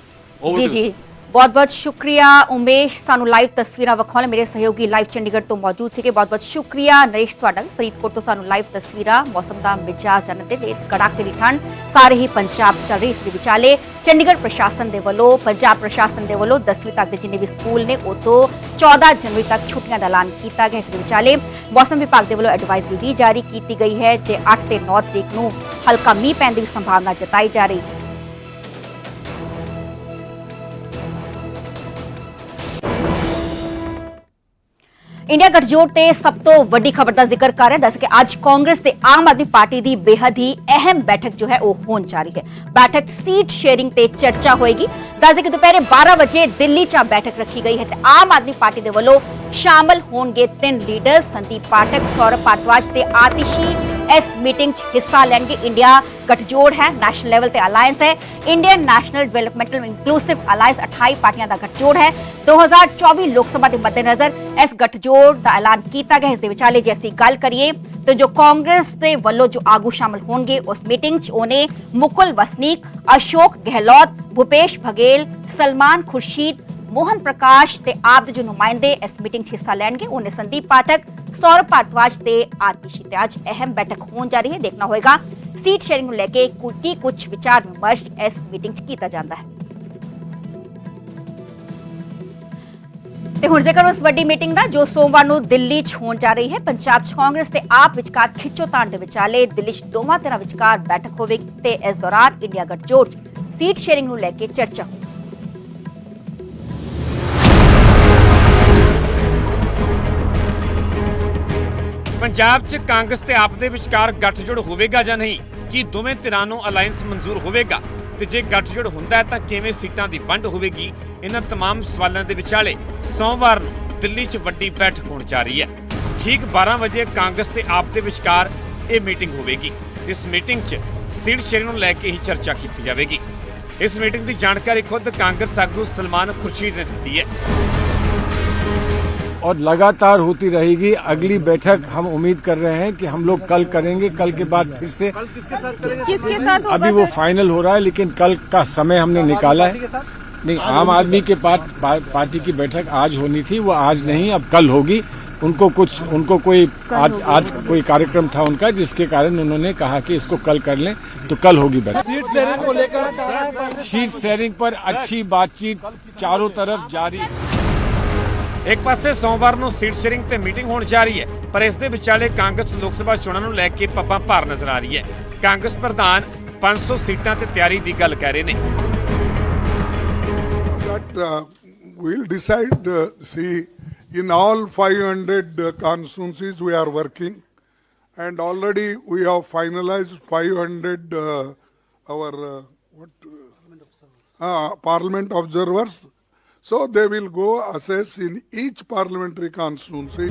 ਜੀ. ਜੀ। ਬਹੁਤ ਬਹੁਤ ਸ਼ੁਕਰੀਆ ਉਮੇਸ਼ ਸਾਨੂੰ ਲਾਈਵ ਤਸਵੀਰਾਂ ਵਿਖਾਉਣ ਮੇਰੇ ਸਹਿਯੋਗੀ ਲਾਈਵ ਚੰਡੀਗੜ੍ਹ ਤੋਂ ਮੌਜੂਦ ਸੀਗੇ ਬਹੁਤ ਬਹੁਤ ਸ਼ੁਕਰੀਆ ਨਰੇਸ਼ ਤੁਹਾਡਾ ਫਰੀਦਕੋਟ ਤੋਂ ਸਾਨੂੰ ਲਾਈਵ ਤਸਵੀਰਾਂ ਮੌਸਮ ਦਾ ਮਿਜਾਜ਼ ਜਾਣਨ ਦੇ ਲਈ ਕੜਾਕੇ ਦੀ ਠੰਡ ਸਾਰੇ ਹੀ ਪੰਜਾਬ ਚੱਲ ਰਹੀ ਇਸ ਦੇ ਵਿਚਾਲੇ ਚੰਡੀਗੜ੍ਹ ਪ੍ਰਸ਼ਾਸਨ ਦੇ ਵੱਲੋਂ ਪੰਜਾਬ ਪ੍ਰਸ਼ਾਸਨ ਦੇ ਵੱਲੋਂ 10ਵੀਂ ਤੱਕ ਦੇ ਜਿੰਨੇ ਵੀ ਸਕੂਲ ਨੇ ਉਹ ਤੋਂ 14 ਜਨਵਰੀ ਤੱਕ ਛੁੱਟੀਆਂ ਦਾ ਐਲਾਨ ਕੀਤਾ ਗਿਆ ਇਸ ਦੇ ਵਿਚਾਲੇ ਮੌਸਮ ਵਿਭਾਗ ਦੇ ਵੱਲੋਂ ਐਡਵਾਈਜ਼ਰੀ ਵੀ ਜਾਰੀ ਕੀਤੀ ਗਈ ਹੈ ਤੇ 8 ਤੇ 9 ਤਰੀਕ ਨੂੰ ਹਲਕਾ ਮੀਂਹ ਪੈਣ ਦੀ ਸੰਭਾਵਨਾ ਜਤਾਈ ਜਾ ਰਹੀ ਇੰਡੀਆ ਗੱਠਜੋੜ ਤੇ ਸਭ ਤੋਂ ਵੱਡੀ ਖਬਰ ਦਾ ਜ਼ਿਕਰ ਕਰ ਰਹੇ। ਦੱਸ ਕਿ ਅੱਜ ਕਾਂਗਰਸ ਤੇ ਆਮ ਆਦਮੀ ਪਾਰਟੀ ਦੀ ਬੇਹੱਦ ਹੀ ਅਹਿਮ ਬੈਠਕ ਜੋ ਹੈ, ਉਹ ਹੋਣ ਜਾ ਰਹੀ ਹੈ। ਬੈਠਕ ਸੀਟ ਸ਼ੇਅਰਿੰਗ ਤੇ ਚਰਚਾ ਹੋਏਗੀ। ਦੱਸ ਕਿ ਦੁਪਹਿਰੇ 12 ਵਜੇ ਦਿੱਲੀ 'ਚ ਬੈਠਕ ਰੱਖੀ ਗਈ ਹੈ ਤੇ ਆਮ ਆਦਮੀ ਪਾਰਟੀ ਦੇ ਵੱਲੋਂ ਸ਼ਾਮਲ ਹੋਣਗੇ ਤਿੰਨ ਲੀਡਰ। ਸੰਦੀਪ ਪਾਠਕ, ਸੌਰਵ ਭਾਰਦਵਾਜ ਤੇ ਆਤਿਸ਼ੀ ਇਸ ਮੀਟਿੰਗ 'ਚ ਹਿੱਸਾ ਲੈਣਗੇ ਇੰਡੀਆ ਗੱਠਜੋੜ ਹੈ ਨੈਸ਼ਨਲ ਲੈਵਲ ਤੇ ਅਲਾਈਅੰਸ ਹੈ Indian national developmental inclusive alliance 28 ਪਾਰਟੀਆਂ ਦਾ ਗੱਠਜੋੜ ਹੈ 2024 ਲੋਕ ਸਭਾ ਦੇ ਮੱਦੇਨਜ਼ਰ ਇਸ ਗੱਠਜੋੜ ਦਾ ਐਲਾਨ ਕੀਤਾ ਗਿਆ ਇਸ ਦੇ ਵਿਚਾਲੇ ਜੇ ਅਸੀਂ ਗੱਲ ਕਰੀਏ ਤਾਂ ਜੋ ਕਾਂਗਰਸ ਦੇ ਵੱਲੋਂ ਜੋ ਆਗੂ ਸ਼ਾਮਲ ਹੋਣਗੇ ਉਸ ਮੀਟਿੰਗ 'ਚ ਉਹਨੇ ਮੁਕੁਲ ਵਸਨੀਕ ਅਸ਼ੋਕ ਗਹਿਲੋਤ ਭੁਪੇਸ਼ ਬਘੇਲ ਸਲਮਾਨ ਖੁਰਸ਼ੀਦ ਮੋਹਨ ਪ੍ਰਕਾਸ਼ ਤੇ ਆਪ ਦੇ ਜੋ ਨੁਮਾਇੰਦੇ ਇਸ ਮੀਟਿੰਗ 'ਚ ਹਿੱਸਾ ਲੈਣਗੇ ਉਹਨੇ ਸੰਦੀਪ ਪਾਠਕ, ਸੌਰਵ ਭਾਰਦਵਾਜ ਤੇ ਆਤਿਸ਼ੀ ਤੇ ਅਹਿਮ ਬੈਠਕ ਹੋਣ ਜਾ ਰਹੀ ਹੈ, ਦੇਖਣਾ ਹੋਏਗਾ। ਸੀਟ ਸ਼ੇਅਰਿੰਗ ਨੂੰ ਲੈ ਕੇ ਕੀ ਕੁਝ ਵਿਚਾਰ ਵਿਮਰਸ਼ ਇਸ ਮੀਟਿੰਗ 'ਚ ਕੀਤਾ ਜਾਂਦਾ ਹੈ। ਤੇ ਹੁਣ ਜ਼ਿਕਰ ਉਸ ਵੱਡੀ ਮੀਟਿੰਗ ਦਾ, ਜੋ ਸੋਮਵਾਰ ਨੂੰ ਦਿੱਲੀ 'ਚ ਹੋਣ ਜਾ ਰਹੀ ਹੈ। ਪੰਜਾਬ 'ਚ ਕਾਂਗਰਸ ਤੇ ਆਪ ਵਿਚਕਾਰ ਖਿੱਚੋਤਾਣ ਦੇ ਵਿਚਾਲੇ ਦਿੱਲੀ 'ਚ ਦੋਵਾਂ ਧਿਰਾਂ ਵਿਚਕਾਰ ਬੈਠਕ ਹੋਵੇਗੀ ਤੇ ਇਸ ਦੌਰਾਨ ਇੰਡੀਆ ਗੱਠਜੋੜ 'ਚ ਸੀਟ ਸ਼ੇਅਰਿੰਗ ਨੂੰ ਲੈ ਕੇ ਚਰਚਾ ਹੋਵੇਗੀ। ਪੰਜਾਬ 'ਚ ਕਾਂਗਰਸ ਤੇ ਆਪ ਦੇ ਵਿਚਕਾਰ ਗੱਠਜੋੜ ਹੋਵੇਗਾ ਜਾਂ ਨਹੀਂ ਕੀ ਦੋਵੇਂ ਧਿਰਾਂ ਨੂੰ ਅਲਾਈਅੰਸ ਮਨਜ਼ੂਰ ਹੋਵੇਗਾ ਤੇ ਜੇ ਗੱਠਜੋੜ ਹੁੰਦਾ ਹੈ ਤਾਂ ਕਿਵੇਂ ਸੀਟਾਂ ਦੀ ਵੰਡ ਹੋਵੇਗੀ ਇਹਨਾਂ तमाम ਸਵਾਲਾਂ ਦੇ ਵਿਚਾਲੇ ਸੋਮਵਾਰ ਨੂੰ ਦਿੱਲੀ 'ਚ ਵੱਡੀ ਬੈਠਕ ਹੋਣ ਜਾ ਰਹੀ ਹੈ ਠੀਕ 12 ਵਜੇ ਕਾਂਗਰਸ ਤੇ ਆਪ ਦੇ ਵਿਚਕਾਰ ਇਹ ਮੀਟਿੰਗ ਹੋਵੇਗੀ ਇਸ ਮੀਟਿੰਗ 'ਚ ਸੀਟ ਸ਼ੇਅਰਿੰਗ ਨੂੰ ਲੈ ਕੇ ਹੀ ਚਰਚਾ ਕੀਤੀ ਜਾਵੇਗੀ ਇਸ ਮੀਟਿੰਗ ਦੀ ਜਾਣਕਾਰੀ ਖੁਦ ਕਾਂਗਰਸ ਆਗੂ ਸਲਮਾਨ ਖੁਰਸ਼ੀਦ ਨੇ ਦਿੱਤੀ ਹੈ और लगातार होती रहेगी। अगली बैठक हम उम्मीद कर रहे हैं कि हम लोग कल करेंगे। कल के बाद फिर से किसके साथ अभी वो फाइनल हो रहा है लेकिन कल का समय हमने निकाला है। नहीं आम आदमी के पार्ट पा- पार्टी की बैठक आज होनी थी वो आज नहीं अब कल होगी। उनको कुछ उनको कोई आज आज कोई कार्यक्रम था उनका जिसके कारण उन्होंने कहा कि इसको कल कर लें तो कल होगी बैठक। सीट शेयरिंग को लेकर सीट शेयरिंग पर अच्छी बातचीत चारों तरफ़ जारी। ਇੱਕ ਪਾਸੇ ਸੋਮਵਾਰ ਨੂੰ ਸੀਟ ਸ਼ੇਅਰਿੰਗ ਤੇ ਮੀਟਿੰਗ ਹੋਣ ਜਾ ਰਹੀ ਹੈ ਪਰ ਇਸ ਦੇ ਵਿਚਾਲੇ ਕਾਂਗਰਸ ਲੋਕ ਸਭਾ ਚੋਣਾਂ ਨੂੰ ਲੈ ਕੇ ਪੱਬਾਂ ਭਾਰ ਨਜ਼ਰ ਆ ਰਹੀ ਹੈ ਕਾਂਗਰਸ ਪ੍ਰਧਾਨ 500 ਸੀਟਾਂ ਤੇ ਤਿਆਰੀ ਦੀ ਗੱਲ ਕਹਿ ਰਹੇ ਨੇ that uh, we'll decide. Uh, see, in all 500 uh, constituencies we are working, and already we have finalized 500 uh, our uh, what uh, parliament observers. So they will go assess in each parliamentary constituency.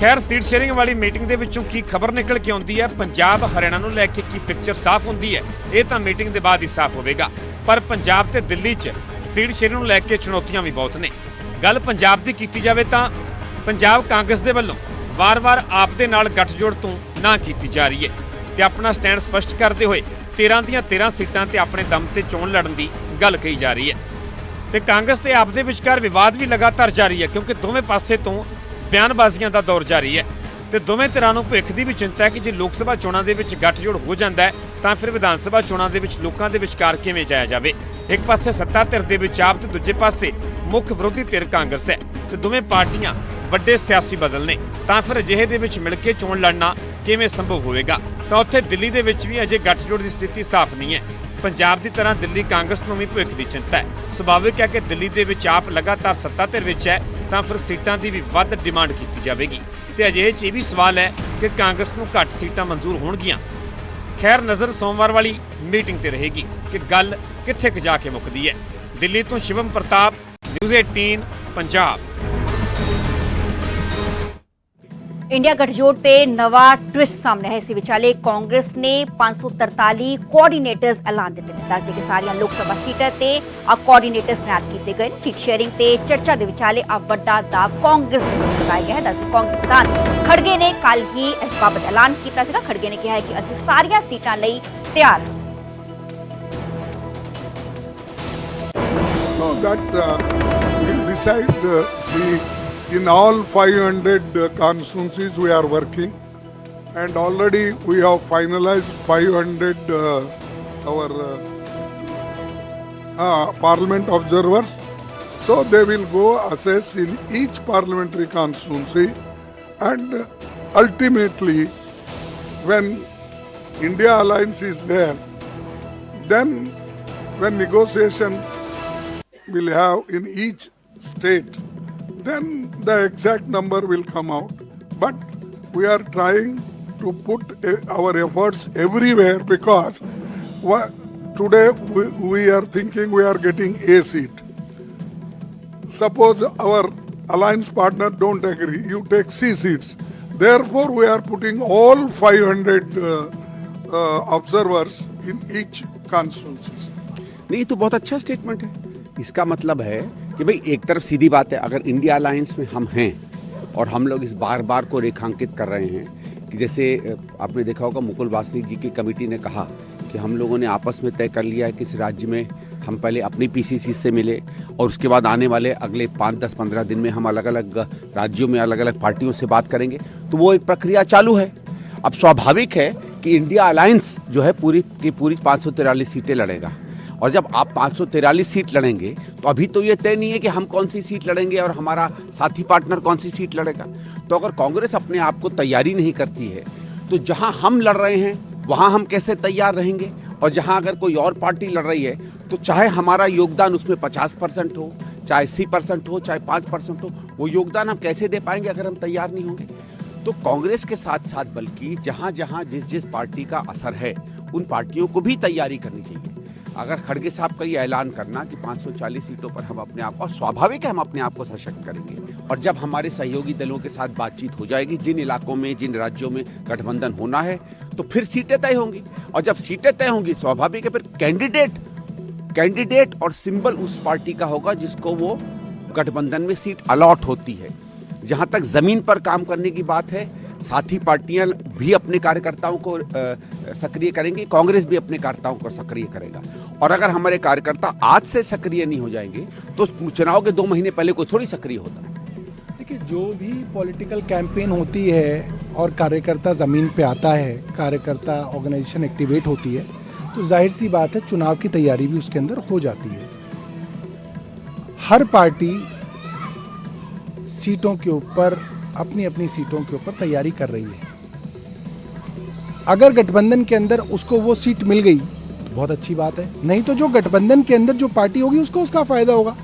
ਖੈਰ seat sharing ਵਾਲੀ meeting ਦੇ ਵਿੱਚੋਂ ਕੀ ਖਬਰ ਨਿਕਲ ਕੇ ਆਉਂਦੀ ਹੈ? ਪੰਜਾਬ ਹਰਿਆਣਾ ਨੂੰ ਲੈ ਕੇ ਕੀ ਪਿਕਚਰ ਸਾਫ਼ ਹੁੰਦੀ ਹੈ? ਇਹ ਤਾਂ ਮੀਟਿੰਗ ਦੇ ਬਾਅਦ ਹੀ ਸਾਫ਼ ਹੋਵੇਗਾ। ਪਰ ਪੰਜਾਬ ਤੇ ਦਿੱਲੀ 'ਚ ਸੀਟ ਸ਼ੇਅਰਿੰਗ ਨੂੰ ਲੈ ਕੇ ਚੁਣੌਤੀਆਂ ਵੀ ਬਹੁਤ ਨੇ। ਗੱਲ ਪੰਜਾਬ ਦੀ ਕੀਤੀ ਜਾਵੇ ਤਾਂ ਪੰਜਾਬ ਕਾਂਗਰਸ ਦੇ ਵੱਲੋਂ ਵਾਰ-ਵਾਰ ਆਪ ਦੇ ਨਾਲ ਗੱਠਜੋੜ ਤੋਂ ਨਾ ਕੀਤੀ ਜਾ ਰਹੀ ਹੈ ਤੇ ਆਪਣਾ ਸਟੈਂਡ ਸਪਸ਼ਟ ਕਰਦੇ ਹੋਏ 13 ਦੀਆਂ 13 ਸੀਟਾਂ ਤੇ ਆਪਣੇ ਦਮ ਤੇ ਚੋਣ ਲੜਨ ਦੀ ਗੱਲ ਕਹੀ ਜਾ ਰਹੀ ਹੈ। ਤੇ ਕਾਂਗਰਸ ਤੇ ਆਪ ਦੇ ਵਿਚਕਾਰ ਵਿਵਾਦ ਵੀ ਲਗਾਤਾਰ ਜਾਰੀ ਹੈ, ਕਿਉਂਕਿ ਦੋਵੇਂ ਪਾਸੇ ਤੋਂ ਬਿਆਨਬਾਜ਼ੀਆਂ ਦਾ ਦੌਰ ਜਾਰੀ ਹੈ। ਤੇ ਦੋਵੇਂ ਧਿਰਾਂ ਨੂੰ ਭਵਿੱਖ ਦੀ ਵੀ ਚਿੰਤਾ ਹੈ ਕਿ ਜੇ ਲੋਕ ਸਭਾ ਚੋਣਾਂ ਦੇ ਵਿੱਚ ਗੱਠਜੋੜ ਹੋ ਜਾਂਦਾ ਹੈ, ਤਾਂ ਫਿਰ ਵਿਧਾਨ ਸਭਾ ਚੋਣਾਂ ਦੇ ਵਿੱਚ ਲੋਕਾਂ ਦੇ ਵਿਚਕਾਰ ਕਿਵੇਂ ਜਾਇਆ ਜਾਵੇ? ਇੱਕ ਪਾਸੇ ਸੱਤਾ ਧਿਰ ਦੇ ਵਿੱਚ ਆਪ ਤੇ ਦੂਜੇ ਪਾਸੇ ਮੁੱਖ ਵਿਰੋਧੀ ਧਿਰ ਕਾਂਗਰਸ ਹੈ ਤੇ ਦੋਵੇਂ ਪਾਰਟੀਆਂ ਵੱਡੇ ਸਿਆਸੀ ਬਦਲ ਨੇ। ਤਾਂ ਫਿਰ ਅਜਿਹੇ ਦੇ ਵਿੱਚ ਮਿਲ ਕੇ ਚੋਣ ਲੜਨਾ ਕਿਵੇਂ ਸੰਭਵ ਹੋਵੇਗਾ? ਤਾਂ ਉੱਥੇ ਦਿੱਲੀ ਦੇ ਵਿੱਚ ਵੀ ਅਜੇ ਗੱਠਜੋੜ ਦੀ ਸਥਿਤੀ ਸਾਫ਼ ਨਹੀਂ ਹੈ। ਪੰਜਾਬ ਦੀ ਤਰ੍ਹਾਂ ਦਿੱਲੀ ਕਾਂਗਰਸ ਨੂੰ ਵੀ ਭਵਿੱਖ ਦੀ ਚਿੰਤਾ ਹੈ। ਸੁਭਾਵਿਕ ਹੈ ਕਿ ਦਿੱਲੀ ਦੇ ਵਿੱਚ ਆਪ ਲਗਾਤਾਰ ਸੱਤਾ ਧਿਰ ਵਿੱਚ ਹੈ, ਤਾਂ ਫਿਰ ਸੀਟਾਂ ਦੀ ਵੀ ਵੱਧ ਡਿਮਾਂਡ ਕੀਤੀ ਜਾਵੇਗੀ। ਤੇ ਅਜੇ 'ਚ ਇਹ ਵੀ ਸਵਾਲ ਹੈ ਕਿ ਕਾਂਗਰਸ ਨੂੰ ਘੱਟ ਸੀਟਾਂ ਮਨਜ਼ੂਰ ਹੋਣਗੀਆਂ। ਖੈਰ, ਨਜ਼ਰ ਸੋਮਵਾਰ ਵਾਲੀ ਮੀਟਿੰਗ ਤੇ ਰਹੇਗੀ ਕਿ ਗੱਲ ਕਿੱਥੇ ਕੁ ਜਾ ਕੇ ਮੁੱਕਦੀ ਹੈ। ਦਿੱਲੀ ਤੋਂ ਸ਼ਿਵਮ ਪ੍ਰਤਾਪ, ਨਿਊਜ਼ 18 ਪੰਜਾਬ। ਇੰਡੀਆ ਗੱਠਜੋੜ ਤੇ ਨਵਾਂ ਟਵਿਸਟ ਸਾਹਮਣੇ ਹੈ। ਇਸ ਵਿਚਾਲੇ ਕਾਂਗਰਸ ਨੇ 543 ਕੋਆਰਡੀਨੇਟਰਸ ਐਲਾਨ ਦਿੱਤੇ ਨੇ। ਦੱਸਦੇ ਕਿ ਸਾਰੀਆਂ ਲੋਕ ਸਭਾ ਸੀਟਾਂ ਤੇ ਆ ਕੋਆਰਡੀਨੇਟਰਸ ਨਿਯੁਕਤ ਕੀਤੇ ਗਏ ਸੀਟ ਸ਼ੇਅਰਿੰਗ ਤੇ ਚਰਚਾ ਦੇ ਵਿਚਾਲੇ ਆ ਵੱਡਾ ਦਾ ਕਾਂਗਰਸ ਦੇ ਲਗਾਇਆ ਗਿਆ ਹੈ। ਦੱਸਦੇ ਕਾਂਗਰਸ ਪ੍ਰਧਾਨ ਖੜਗੇ ਨੇ ਕੱਲ ਹੀ ਇਸ ਬਾਬਤ ਐਲਾਨ ਕੀਤਾ ਸੀਗਾ। ਖੜਗੇ ਨੇ ਕਿਹਾ ਹੈ ਕਿ ਅਸੀਂ ਸਾਰੀਆਂ ਸੀਟਾਂ ਲਈ ਤਿਆਰ ਹਾਂ। No, that uh, we'll decide. Uh, see, in all 500 uh, constituencies we are working, and already we have finalized 500 uh, our uh, uh, parliament observers. So they will go assess in each parliamentary constituency, and uh, ultimately, when India alliance is there, then when negotiation will have in each state, then the exact number will come out. But we are trying to put uh, our efforts everywhere because wha- today we, we are thinking we are getting A seat. Suppose our alliance partner don't agree, you take C seats. Therefore, we are putting all 500 uh, uh, observers in each constituency. नहीं ये तो बहुत अच्छा statement है इसका मतलब है कि भाई, एक तरफ़ सीधी बात है, अगर इंडिया अलायंस में हम हैं और हम लोग इस बार बार को रेखांकित कर रहे हैं, कि जैसे आपने देखा होगा, मुकुल वासनिक जी की कमेटी ने कहा कि हम लोगों ने आपस में तय कर लिया है कि इस राज्य में हम पहले अपनी पीसीसी से मिले और उसके बाद आने वाले अगले पाँच, दस, पंद्रह दिन में हम अलग अलग राज्यों में अलग अलग पार्टियों से बात करेंगे। तो वो एक प्रक्रिया चालू है। अब स्वाभाविक है कि इंडिया अलायंस जो है पूरी, की पूरी पाँच सीटें लड़ेगा। और जब आप 543 सीट लड़ेंगे तो अभी तो ये तय नहीं है कि हम कौन सी सीट लड़ेंगे और हमारा साथी पार्टनर कौन सी सीट लड़ेगा। तो अगर कांग्रेस अपने आप को तैयारी नहीं करती है तो जहाँ हम लड़ रहे हैं, वहाँ हम कैसे तैयार रहेंगे? और जहाँ अगर कोई और पार्टी लड़ रही है तो चाहे हमारा योगदान उसमें 50 परसेंट हो, चाहे अस्सी परसेंट हो, चाहे पाँच परसेंट हो, वो योगदान हम कैसे दे पाएँगे अगर हम तैयार नहीं होंगे? तो कांग्रेस के साथ साथ बल्कि जहाँ जहाँ जिस जिस पार्टी का असर है, उन पार्टियों को भी तैयारी करनी चाहिए। अगर खड़गे साहब का ये ऐलान करना कि 540 सीटों पर हम अपने आप, और स्वाभाविक है हम अपने आप को सशक्त करेंगे, और जब हमारे सहयोगी दलों के साथ बातचीत हो जाएगी, जिन इलाकों में, जिन राज्यों में गठबंधन होना है तो फिर सीटें तय होंगी। और जब सीटें तय होंगी, स्वाभाविक है फिर कैंडिडेट कैंडिडेट और सिंबल उस पार्टी का होगा जिसको वो गठबंधन में सीट अलॉट होती है। जहाँ तक ज़मीन पर काम करने की बात है, साथी पार्टियाँ भी अपने कार्यकर्ताओं को सक्रिय करेंगी, कांग्रेस भी अपने कार्यकर्ताओं को सक्रिय करेगा। और अगर हमारे कार्यकर्ता आज से सक्रिय नहीं हो जाएँगे तो चुनाव के दो महीने पहले कोई थोड़ी सक्रिय होता। है देखिए, जो भी पॉलिटिकल कैंपेन होती है और कार्यकर्ता ज़मीन पे आता है, कार्यकर्ता ऑर्गेनाइजेशन एक्टिवेट होती है तो ज़ाहिर सी बात है चुनाव की तैयारी भी उसके अंदर हो जाती है। हर पार्टी सीटों के ऊपर अपनी अपनी सीटों के ऊपर तैयारी कर रही है। अगर गठबंधन के अंदर उसको वो सीट मिल गई तो बहुत अच्छी बात है। नहीं तो जो गठबंधन के अंदर जो पार्टी होगी उसको उसका फ़ायदा होगा।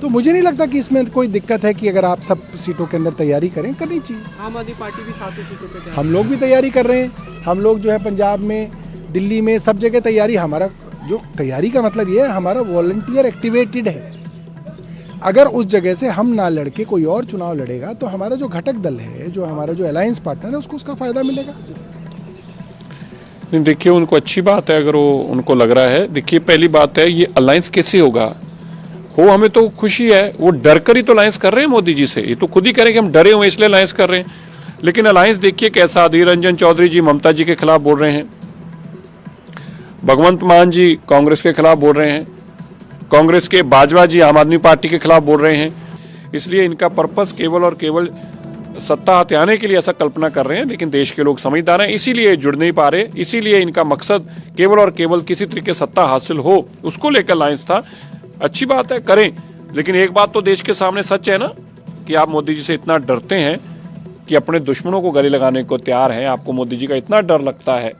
तो मुझे नहीं लगता कि इसमें कोई दिक्कत है कि अगर आप सब सीटों के अंदर तैयारी करें करनी चाहिए। आम आदमी पार्टी भी सातों सीटों पे हम लोग भी तैयारी कर रहे हैं। हम लोग जो है पंजाब में दिल्ली में सब जगह तैयारी। हमारा जो तैयारी का मतलब ये है हमारा वॉलंटियर एक्टिवेटेड है। अगर उस जगह से हम ना लड़के कोई और चुनाव लड़ेगा तो हमारा जो घटक दल है जो हमारा जो अलायंस पार्टनर है उसको उसका फ़ायदा मिलेगा। नहीं, देखिए, उनको अच्छी बात है, अगर वो उनको लग रहा है। देखिए, पहली बात है, ये अलायंस कैसे होगा? हो, हमें तो खुशी है। वो डर कर ही तो अलायंस कर रहे हैं मोदी जी से। ये तो खुद ही करें कि हम डरे हुए इसलिए अलायंस कर रहे हैं। लेकिन अलायंस देखिए कैसा अधीर रंजन चौधरी जी ममता जी के खिलाफ बोल रहे हैं। भगवंत मान जी कांग्रेस के खिलाफ बोल रहे हैं। कांग्रेस के बाजवा जी आम आदमी पार्टी के खिलाफ बोल रहे हैं। इसलिए इनका पर्पस केवल और केवल सत्ता हथियाने के लिए ऐसा कल्पना कर रहे हैं, लेकिन देश के लोग समझदार हैं, इसीलिए जुड़ नहीं पा रहे, इसीलिए इनका मकसद केवल और केवल किसी तरीके सत्ता हासिल हो, उसको लेकर लाइंस था। अच्छी बात है, करें, लेकिन एक बात तो देश के सामने सच है ना, कि आप मोदी जी से इतना डरते हैं कि अपने दुश्मनों को गले लगाने को तैयार हैं, आपको मोदी जी का इतना डर लगता है।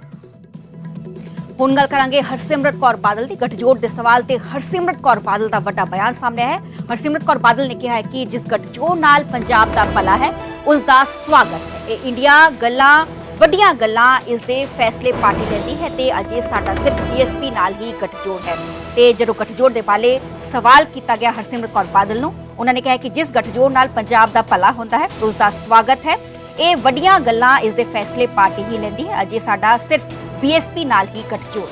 ਹੁਣ ਗੱਲ ਕਰਾਂਗੇ ਹਰਸਿਮਰਤ ਕੌਰ ਬਾਦਲ ਦੀ ਗੱਠਜੋੜ ਦੇ ਸਵਾਲ ਤੇ। ਹਰਸਿਮਰਤ ਕੌਰ ਬਾਦਲ ਦਾ ਵੱਡਾ ਬਿਆਨ ਸਾਹਮਣੇ ਆਇਆ ਹੈ। ਹਰਸਿਮਰਤ ਕੌਰ ਬਾਦਲ ਨੇ ਕਿਹਾ ਹੈ ਕਿ ਜਿਸ ਗੱਠਜੋੜ ਨਾਲ ਪੰਜਾਬ ਦਾ ਭਲਾ ਹੈ, ਉਸ ਦਾ ਸਵਾਗਤ ਹੈ। ਇਹ ਇੰਡੀਆ ਗੱਲਾਂ, ਵੱਡੀਆਂ ਗੱਲਾਂ ਇਸ ਦੇ ਫੈਸਲੇ ਪਾਰਟੀ ਲੈਂਦੀ ਹੈ ਤੇ ਅਜੇ ਸਾਡਾ ਸਿਰਫ ਬੀਐਸਪੀ ਨਾਲ ਹੀ ਗੱਠਜੋੜ ਹੈ। ਤੇ ਜਦੋਂ ਗੱਠਜੋੜ ਦੇ ਬਾਰੇ ਸਵਾਲ ਕੀਤਾ ਗਿਆ ਹਰਸਿਮਰਤ ਕੌਰ ਬਾਦਲ ਨੂੰ, ਉਹਨਾਂ ਨੇ ਕਿਹਾ ਕਿ ਜਿਸ ਗੱਠਜੋੜ ਨਾਲ ਪੰਜਾਬ ਦਾ ਭਲਾ ਹੁੰਦਾ ਹੈ, ਉਸ ਦਾ ਸਵਾਗਤ ਹੈ। ਇਹ ਵੱਡੀਆਂ ਗੱਲਾਂ ਇਸ ਦੇ ਫੈਸਲੇ ਪਾਰਟੀ ਹੀ ਲੈਂਦੀ ਹੈ। ਅਜੇ ਸਾਡਾ ਸਿਰਫ ਬੀਐਸਪੀ ਨਾਲ ਹੀ ਗੱਠਜੋੜ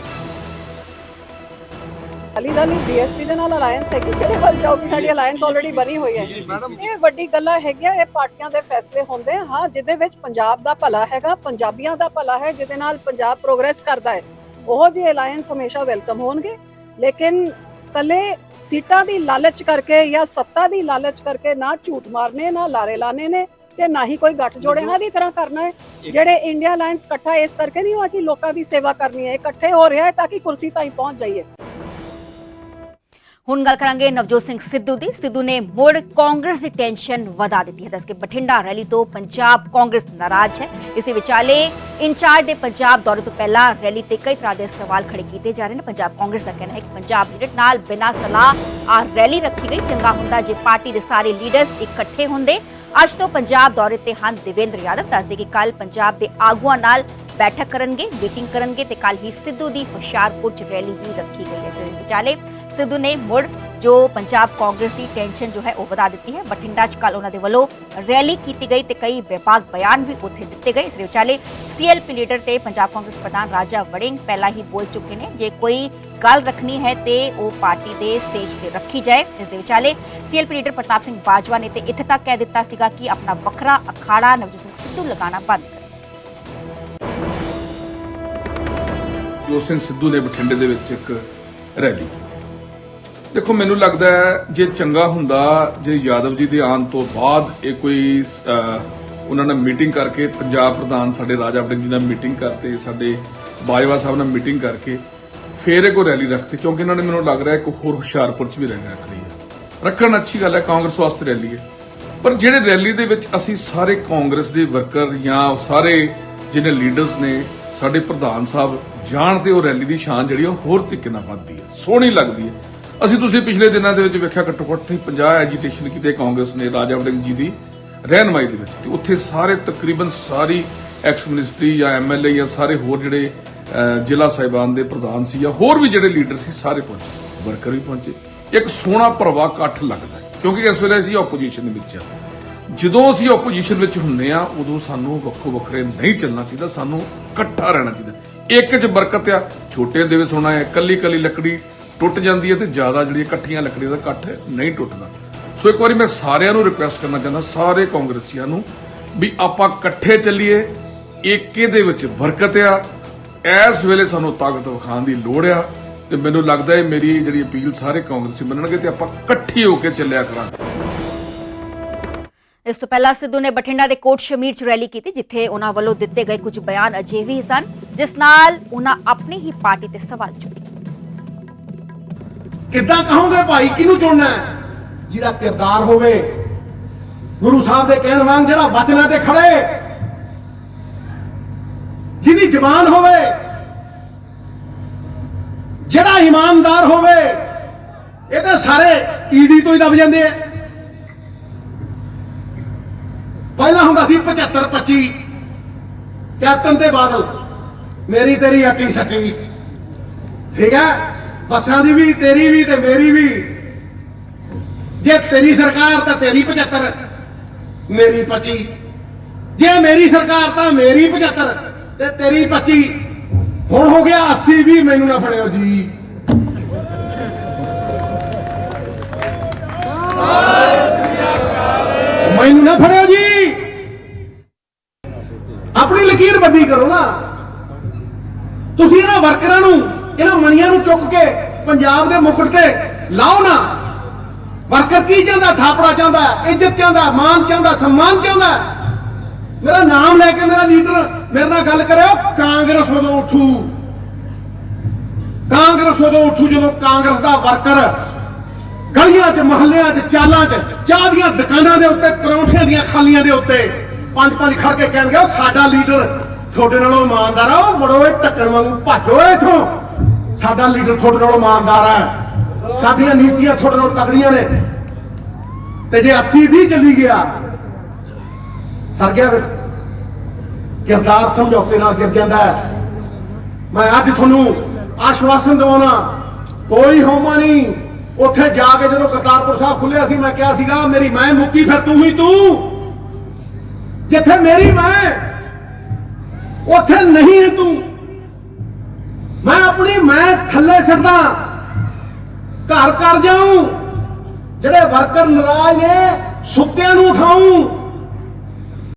ਅਲੀ ਦਲ ਬੀਐਸਪੀ ਦੇ ਨਾਲ ਅਲਾਈਅੰਸ ਹੈ ਕਿ ਕਿਹੜੇ ਵੱਲ ਜਾਊਗੀ ਸਾਡੀ ਅਲਾਈਅੰਸ ਆਲਰੇਡੀ ਬਣੀ ਹੋਈ ਹੈ। ਇਹ ਵੱਡੀ ਗੱਲਾਂ ਹੈਗੀਆਂ ਇਹ ਪਾਰਟੀਆਂ ਦੇ ਫੈਸਲੇ ਹੁੰਦੇ। ਹਾਂ ਜਿਹਦੇ ਵਿੱਚ ਪੰਜਾਬ ਦਾ ਭਲਾ ਹੈਗਾ ਪੰਜਾਬੀਆਂ ਦਾ ਭਲਾ ਹੈ ਜਿਹਦੇ ਨਾਲ ਪੰਜਾਬ ਪ੍ਰੋਗਰੈਸ ਕਰਦਾ ਹੈ। ਉਹ ਜਿਹੇ ਅਲਾਈਅੰਸ ਹਮੇਸ਼ਾ ਵੈਲਕਮ ਹੋਣਗੇ। ਲੇਕਿਨ ਕੱਲੇ ਸੀਟਾਂ ਦੀ ਲਾਲਚ ਕਰਕੇ ਜਾਂ ਸੱਤਾ ਦੀ ਲਾਲਚ ਕਰਕੇ ਨਾ ਝੂਠ ਮਾਰਨੇ ਨਾ ਲਾਰੇ ਲਾਣੇ ਨੇ। ਤੇ ਨਾ ਹੀ ਕੋਈ ਗੱਠ ਜੋੜ ਇਹਨਾਂ ਦੀ ਤਰ੍ਹਾਂ ਕਰਨਾ ਹੈ। ਜਿਹੜੇ ਇੰਡੀਆ ਅਲਾਈਅੰਸ ਇਕੱਠਾ ਇਸ ਕਰਕੇ ਨਹੀਂ ਹੋਇਆ ਕਿ ਲੋਕਾਂ ਦੀ ਸੇਵਾ ਕਰਨੀ ਹੈ ਇਕੱਠੇ ਹੋ ਰਿਹਾ ਹੈ ਤਾਂ ਕਿ ਕੁਰਸੀ ਤਾਈਂ ਪਹੁੰਚ ਜਾਈਏ। ਹੁਣ ਗੱਲ ਕਰਾਂਗੇ ਨਵਜੋਤ ਸਿੰਘ ਸਿੱਧੂ ਦੀ। ਸਿੱਧੂ ਨੇ ਮੁੜ ਕਾਂਗਰਸ ਦੀ ਟੈਨਸ਼ਨ ਵਧਾ ਦਿੱਤੀ ਹੈ। ਦੱਸ ਕੇ ਬਠਿੰਡਾ ਰੈਲੀ ਤੋਂ ਪੰਜਾਬ ਕਾਂਗਰਸ ਨਾਰਾਜ਼ ਹੈ। ਇਸ ਦੇ ਵਿਚਾਲੇ ਇੰਚਾਰਜ ਦੇ ਪੰਜਾਬ ਦੌਰੇ ਤੋਂ ਪਹਿਲਾਂ ਰੈਲੀ ਤੇ ਕਈ ਤਰ੍ਹਾਂ ਦੇ ਸਵਾਲ ਖੜੇ ਕੀਤੇ ਜਾ ਰਹੇ ਨੇ। ਪੰਜਾਬ ਕਾਂਗਰਸ ਦਾ ਕਹਿਣਾ ਹੈ ਕਿ ਪੰਜਾਬ ਲੀਡਰ ਨਾਲ ਬਿਨਾਂ ਸਲਾਹ ਆ ਰੈਲੀ ਰੱਖੀ ਗਈ। ਚੰਗਾ ਹੁੰਦਾ ਜੇ ਪਾਰਟੀ ਦੇ ਸਾਰੇ ਲੀਡਰਸ ਇਕੱਠੇ ਹੁੰਦੇ। ਅੱਜ ਤੋਂ ਪੰਜਾਬ ਦੌਰੇ ਤੇ ਹਨ ਦੇਵੇਂਦਰ ਯਾਦਵ। ਦੱਸਦੇ ਕਿ ਕੱਲ ਪੰਜਾਬ ਦੇ ਆਗੂਆਂ ਨਾਲ ਬੈਠਕ ਕਰਨਗੇ, ਮੀਟਿੰਗ ਕਰਨਗੇ ਤੇ ਕੱਲ ਹੀ ਸਿੱਧੂ ਦੀ ਹੁਸ਼ਿਆਰਪੁਰ ਚ ਰੈਲੀ ਵੀ ਰੱਖੀ ਗਈ ਹੈ। ਤੇ ਵਿਚਾਲੇ ਸਿੱਧੂ ਨੇ ਮੁੜ ਜੋ ਪੰਜਾਬ ਕਾਂਗਰਸ ਦੀ ਟੈਨਸ਼ਨ ਜੋ ਹੈ ਉਹ ਵਧਾ ਦਿੱਤੀ ਹੈ ਬਠਿੰਡਾ ਚ ਕੱਲ ਉਹਨਾਂ ਦੇ ਵੱਲੋਂ ਰੈਲੀ ਕੀਤੀ ਗਈ ਤੇ ਕਈ ਵਿਭਾਗ ਬਿਆਨ ਵੀ ਉੱਥੇ ਦਿੱਤੇ ਗਏ ਇਸ ਦੇ ਵਿਚਾਲੇ ਸੀਐਲਪੀ ਲੀਡਰ ਤੇ ਪੰਜਾਬ ਕਾਂਗਰਸ ਪ੍ਰਧਾਨ ਰਾਜਾ ਵੜਿੰਗ ਪਹਿਲਾਂ ਹੀ ਬੋਲ ਚੁੱਕੇ ਨੇ ਜੇ ਕੋਈ ਗੱਲ ਰੱਖਣੀ ਹੈ ਤੇ ਉਹ ਪਾਰਟੀ ਦੇ ਸਟੇਜ ਤੇ ਰੱਖੀ ਜਾਏ ਇਸ ਦੇ ਵਿਚਾਲੇ ਸੀਐਲਪੀ ਲੀਡਰ ਪ੍ਰਤਾਪ ਸਿੰਘ ਬਾਜਵਾ ਨੇ ਤੇ ਇੱਥੇ ਤੱਕ ਕਹਿ ਦਿੱਤਾ ਸੀਗਾ ਕਿ ਆਪਣਾ ਵੱਖਰਾ ਅਖਾੜਾ ਨਵਜੋਤ ਸਿੰਘ ਸਿੱਧੂ ਲਗਾਉਣਾ ਬੰਦ ਕਰੇ ਸਿੰਘ ਸਿੱਧੂ ਨੇ ਬਠਿੰਡੇ ਦੇ ਵਿੱਚ ਇੱਕ ਰੈਲੀ ਦੇਖੋ, ਮੈਨੂੰ ਲੱਗਦਾ ਹੈ ਜੇ ਚੰਗਾ ਹੁੰਦਾ, ਜੇ ਯਾਦਵ ਜੀ ਦੇ ਆਉਣ ਤੋਂ ਬਾਅਦ ਇਹ ਕੋਈ ਉਹਨਾਂ ਨੇ ਮੀਟਿੰਗ ਕਰਕੇ, ਪੰਜਾਬ ਪ੍ਰਧਾਨ ਸਾਡੇ ਰਾਜਾ ਵੜਿੰਗ ਜੀ ਨਾਲ ਮੀਟਿੰਗ ਕਰਤੇ ਸਾਡੇ ਬਾਜਵਾ ਸਾਹਿਬ ਨਾਲ ਮੀਟਿੰਗ ਕਰਕੇ, ਫੇਰ ਇਹ ਕੋਈ ਰੈਲੀ ਰੱਖਤੇ, ਕਿਉਂਕਿ ਇਹਨਾਂ ਨੇ ਮੈਨੂੰ ਲੱਗ ਰਿਹਾ ਇੱਕ ਹੋਰ ਹੁਸ਼ਿਆਰਪੁਰ 'ਚ ਵੀ ਰੈਲੀ ਰੱਖਣੀ ਹੈ। ਰੱਖਣ ਅੱਛੀ ਗੱਲ ਹੈ, ਕਾਂਗਰਸ ਵਾਸਤੇ ਰੈਲੀ ਹੈ। ਪਰ ਜਿਹੜੇ ਰੈਲੀ ਦੇ ਵਿੱਚ ਅਸੀਂ ਸਾਰੇ ਕਾਂਗਰਸ ਦੇ ਵਰਕਰ ਜਾਂ ਸਾਰੇ ਜਿਹਨੇ ਲੀਡਰਸ ਨੇ, ਸਾਡੇ ਪ੍ਰਧਾਨ ਸਾਹਿਬ ਜਾਣ ਤੇ ਉਹ ਰੈਲੀ ਦੀ ਸ਼ਾਨ ਜਿਹੜੀ ਉਹ ਹੋਰ ਤਰੀਕੇ ਨਾਲ ਵੱਧਦੀ ਹੈ, ਸੋਹਣੀ ਲੱਗਦੀ ਹੈ। ਅਸੀਂ ਤੁਸੀਂ ਪਿਛਲੇ ਦਿਨਾਂ ਦੇ ਵਿੱਚ ਵੇਖਿਆ ਘੱਟੋ ਘੱਟ 50 ਐਜੀਟੇਸ਼ਨ ਕੀਤੇ ਕਾਂਗਰਸ ਨੇ, ਰਾਜਾ ਵੜਿੰਗ ਜੀ ਦੀ ਰਹਿਨਮਾਈ ਦੇ ਵਿੱਚ ਤੇ ਉੱਥੇ ਸਾਰੇ ਤਕਰੀਬਨ ਸਾਰੀ ਐਕਸ ਮਿਨਿਸਟਰੀ ਜਾਂ ਐਮਐਲਏ ਜਾਂ ਸਾਰੇ ਹੋਰ ਜਿਹੜੇ ਜ਼ਿਲ੍ਹਾ ਸਾਹਿਬਾਨ ਦੇ ਪ੍ਰਧਾਨ ਸੀ ਜਾਂ ਹੋਰ ਵੀ ਜਿਹੜੇ ਲੀਡਰ ਸੀ ਸਾਰੇ ਪਹੁੰਚੇ ਵਰਕਰ ਵੀ ਪਹੁੰਚੇ। ਇੱਕ ਸੋਹਣਾ ਭਰਵਾ ਇਕੱਠ ਲੱਗਦਾ ਕਿਉਂਕਿ ਇਸ ਵੇਲੇ ਅਸੀਂ ਆਪੋਜੀਸ਼ਨ ਦੇ ਵਿੱਚ ਆ ਜਦੋਂ ਅਸੀਂ ਆਪੋਜੀਸ਼ਨ ਵਿੱਚ ਹੁੰਦੇ ਆ ਉਦੋਂ ਸਾਨੂੰ ਵੱਖੋ ਵੱਖਰੇ ਨਹੀਂ ਚੱਲਣਾ ਚਾਹੀਦਾ, ਸਾਨੂੰ ਇਕੱਠਾ ਰਹਿਣਾ ਚਾਹੀਦਾ। ਇੱਕ 'ਚ ਬਰਕਤ ਆ, ਛੋਟੇ ਦੇ ਵਿੱਚ ਹੋਣਾ ਹੈ ਕੱਲੀ ਕੱਲੀ ਲੱਕੜੀ ਟੁੱਟ ਜਾਂਦੀ ਹੈ ਤੇ ਜ਼ਿਆਦਾ ਜਿਹੜੀ ਇਕੱਠੀਆਂ ਲੱਕੜੀਆਂ ਦਾ ਇਕੱਠ ਨਹੀਂ ਟੁੱਟਦਾ। ਸੋ ਇੱਕ ਵਾਰੀ ਮੈਂ ਸਾਰਿਆਂ ਨੂੰ ਰਿਕੁਐਸਟ ਕਰਨਾ ਚਾਹੁੰਦਾ, ਸਾਰੇ ਕਾਂਗਰਸੀਆਂ ਨੂੰ, ਵੀ ਆਪਾਂ ਇਕੱਠੇ ਚੱਲੀਏ, ਏਕੇ ਦੇ ਵਿੱਚ ਬਰਕਤ ਆ, ਇਸ ਵੇਲੇ ਸਾਨੂੰ ਤਾਕਤ ਵਿਖਾਉਣ ਦੀ ਲੋੜ ਆ ਤੇ ਮੈਨੂੰ ਲੱਗਦਾ ਹੈ ਮੇਰੀ ਜਿਹੜੀ ਅਪੀਲ ਸਾਰੇ ਕਾਂਗਰਸੀ ਮੰਨਣਗੇ ਤੇ ਆਪਾਂ ਇਕੱਠੇ ਹੋ ਕੇ ਚੱਲਿਆ ਕਰਾਂਗੇ। ਇਸ ਤੋਂ ਪਹਿਲਾਂ ਸਿੱਧੂ ਨੇ ਬਠਿੰਡਾ ਦੇ ਕੋਟ ਸ਼ਮੀਰ ਚ ਰੈਲੀ ਕੀਤੀ, ਜਿੱਥੇ ਉਹਨਾਂ ਵੱਲੋਂ ਦਿੱਤੇ ਗਏ ਕੁਝ ਬਿਆਨ ਅਜੇ ਵੀ ਸਨ, ਜਿਸ ਨਾਲ ਉਹਨਾਂ ਆਪਣੀ ਹੀ ਪਾਰਟੀ ਤੇ ਸਵਾਲ ਚੁੱਕੇ। ਕਿੱਦਾਂ ਕਹੋਗੇ ਭਾਈ? ਕਿਹਨੂੰ ਚੁਣਨਾ ਹੈ? ਜਿਹਦਾ ਕਿਰਦਾਰ ਹੋਵੇ, ਗੁਰੂ ਸਾਹਿਬ ਦੇ ਕਹਿਣ ਵਾਂਗ ਜਿਹੜਾ ਵਚਨਾਂ ਤੇ ਖੜੇ, ਜਿਹਦੀ ਜ਼ਬਾਨ ਹੋਵੇ, ਜਿਹੜਾ ਇਮਾਨਦਾਰ ਹੋਵੇ, ਇਹ ਤਾਂ ਸਾਰੇ ਈਡੀ ਤੋਂ ਹੀ ਦਬ ਜਾਂਦੇ ਆ। ਪਹਿਲਾਂ ਹੁੰਦਾ ਸੀ 75 25 ਕੈਪਟਨ ਤੇ ਬਾਦਲ, ਮੇਰੀ ਤੇਰੀ ਅਟੀ ਸਕੀ ਠੀਕ ਹੈ? ਬੱਸਾਂ ਦੀ ਵੀ, ਤੇਰੀ ਵੀ ਤੇ ਮੇਰੀ ਵੀ। ਜੇ ਤੇਰੀ ਸਰਕਾਰ ਤਾਂ ਤੇਰੀ 75 ਮੇਰੀ 25 ਜੇ ਮੇਰੀ ਸਰਕਾਰ ਤਾਂ ਮੇਰੀ 75 ਤੇ ਤੇਰੀ 25 ਹੁਣ ਹੋ ਗਿਆ 80 ਵੀ, ਮੈਨੂੰ ਨਾ ਫੜਿਓ ਜੀ। ਮੈਨੂੰ ਨਾ ਫੜਿਓ ਜੀ। ਆਪਣੀ ਲਕੀਰ ਵੱਡੀ ਕਰੋ ਨਾ। ਤੁਸੀਂ ਇਹਨਾਂ ਵਰਕਰਾਂ ਨੂੰ ਇਹਨਾਂ ਮਣੀਆਂ ਨੂੰ ਚੁੱਕ ਕੇ ਪੰਜਾਬ ਦੇ ਮੁਕਟ ਤੇ ਲਾਓ ਨਾ। ਵਰਕਰ ਕੀ ਚਾਹੁੰਦਾ? ਥਾਪੜਾ ਚਾਹੁੰਦਾ, ਇੱਜ਼ਤ ਚਾਹੁੰਦਾ ਮਾਨ ਚਾਹੁੰਦਾ, ਸਨਮਾਨ ਚਾਹੁੰਦਾ? ਮੇਰਾ ਨਾਮ ਲੈ ਕੇ ਮੇਰਾ ਲੀਡਰ, ਮੇਰੇ ਨਾਲ ਗੱਲ ਕਰਿਓ। ਕਾਂਗਰਸ ਉਦੋਂ ਉੱਠੂ। ਕਾਂਗਰਸ ਉਦੋਂ ਉੱਠੂ ਜਦੋਂ ਕਾਂਗਰਸ ਦਾ ਵਰਕਰ ਗਲੀਆਂ 'ਚ, ਮਹੱਲਿਆਂ 'ਚ, ਚਾਲਾਂ 'ਚ, ਚਾਹ ਦੀਆਂ ਦੁਕਾਨਾਂ ਦੇ ਉੱਤੇ, ਪਰੌਂਠਿਆਂ ਦੀਆਂ ਖਾਲੀਆਂ ਦੇ ਉੱਤੇ ਪੰਜ ਪੰਜ ਖੜ ਕੇ ਕਹਿਣਗੇ, ਸਾਡਾ ਲੀਡਰ ਤੁਹਾਡੇ ਨਾਲੋਂ ਇਮਾਨਦਾਰ ਆ, ਉਹ ਵੜੋ ਇਹ ਟੱਕਰ ਵਾਂਗੂ ਭੱਜੋ ਇਥੋਂ। ਸਾਡਾ ਲੀਡਰ ਤੁਹਾਡੇ ਨਾਲ ਇਮਾਨਦਾਰ ਹੈ। ਸਾਡੀਆਂ ਨੀਤੀਆਂ ਤੁਹਾਡੇ ਨਾਲ ਤਗੜੀਆਂ ਨੇ। ਤੇ ਜੇ 80 ਵੀ ਚੱਲੀ ਗਿਆ, ਸਰ ਗਿਆ ਫਿਰ। ਕਿਰਦਾਰ ਸਮਝੌਤੇ ਨਾਲ ਗਿਰ ਜਾਂਦਾ ਹੈ। ਮੈਂ ਅੱਜ ਤੁਹਾਨੂੰ ਆਸ਼ਵਾਸਨ ਦਿਵਾਉਣਾ, ਕੋਈ ਹੋਮਾ ਨਹੀਂ। ਉੱਥੇ ਜਾ ਕੇ ਜਦੋਂ ਕਰਤਾਰਪੁਰ ਸਾਹਿਬ ਖੁੱਲਿਆ ਸੀ, ਮੈਂ ਕਿਹਾ ਸੀਗਾ, ਮੇਰੀ ਮੈਂ ਮੁੱਕੀ ਫਿਰ ਤੂੰ ਹੀ ਤੂੰ। ਜਿੱਥੇ ਮੇਰੀ ਮੈਂ, ਉੱਥੇ ਨਹੀਂ ਹੈ ਤੂੰ। ਮੈਂ ਆਪਣੀ ਮੈਂ ਥੱਲੇ ਸਿੱਟਦਾ ਘਰ ਕਰ ਜਾਊਂ। ਜਿਹੜੇ ਵਰਕਰ ਨਾਰਾਜ਼ ਨੇ, ਸੁੱਤਿਆਂ ਨੂੰ ਉਠਾਊਂ।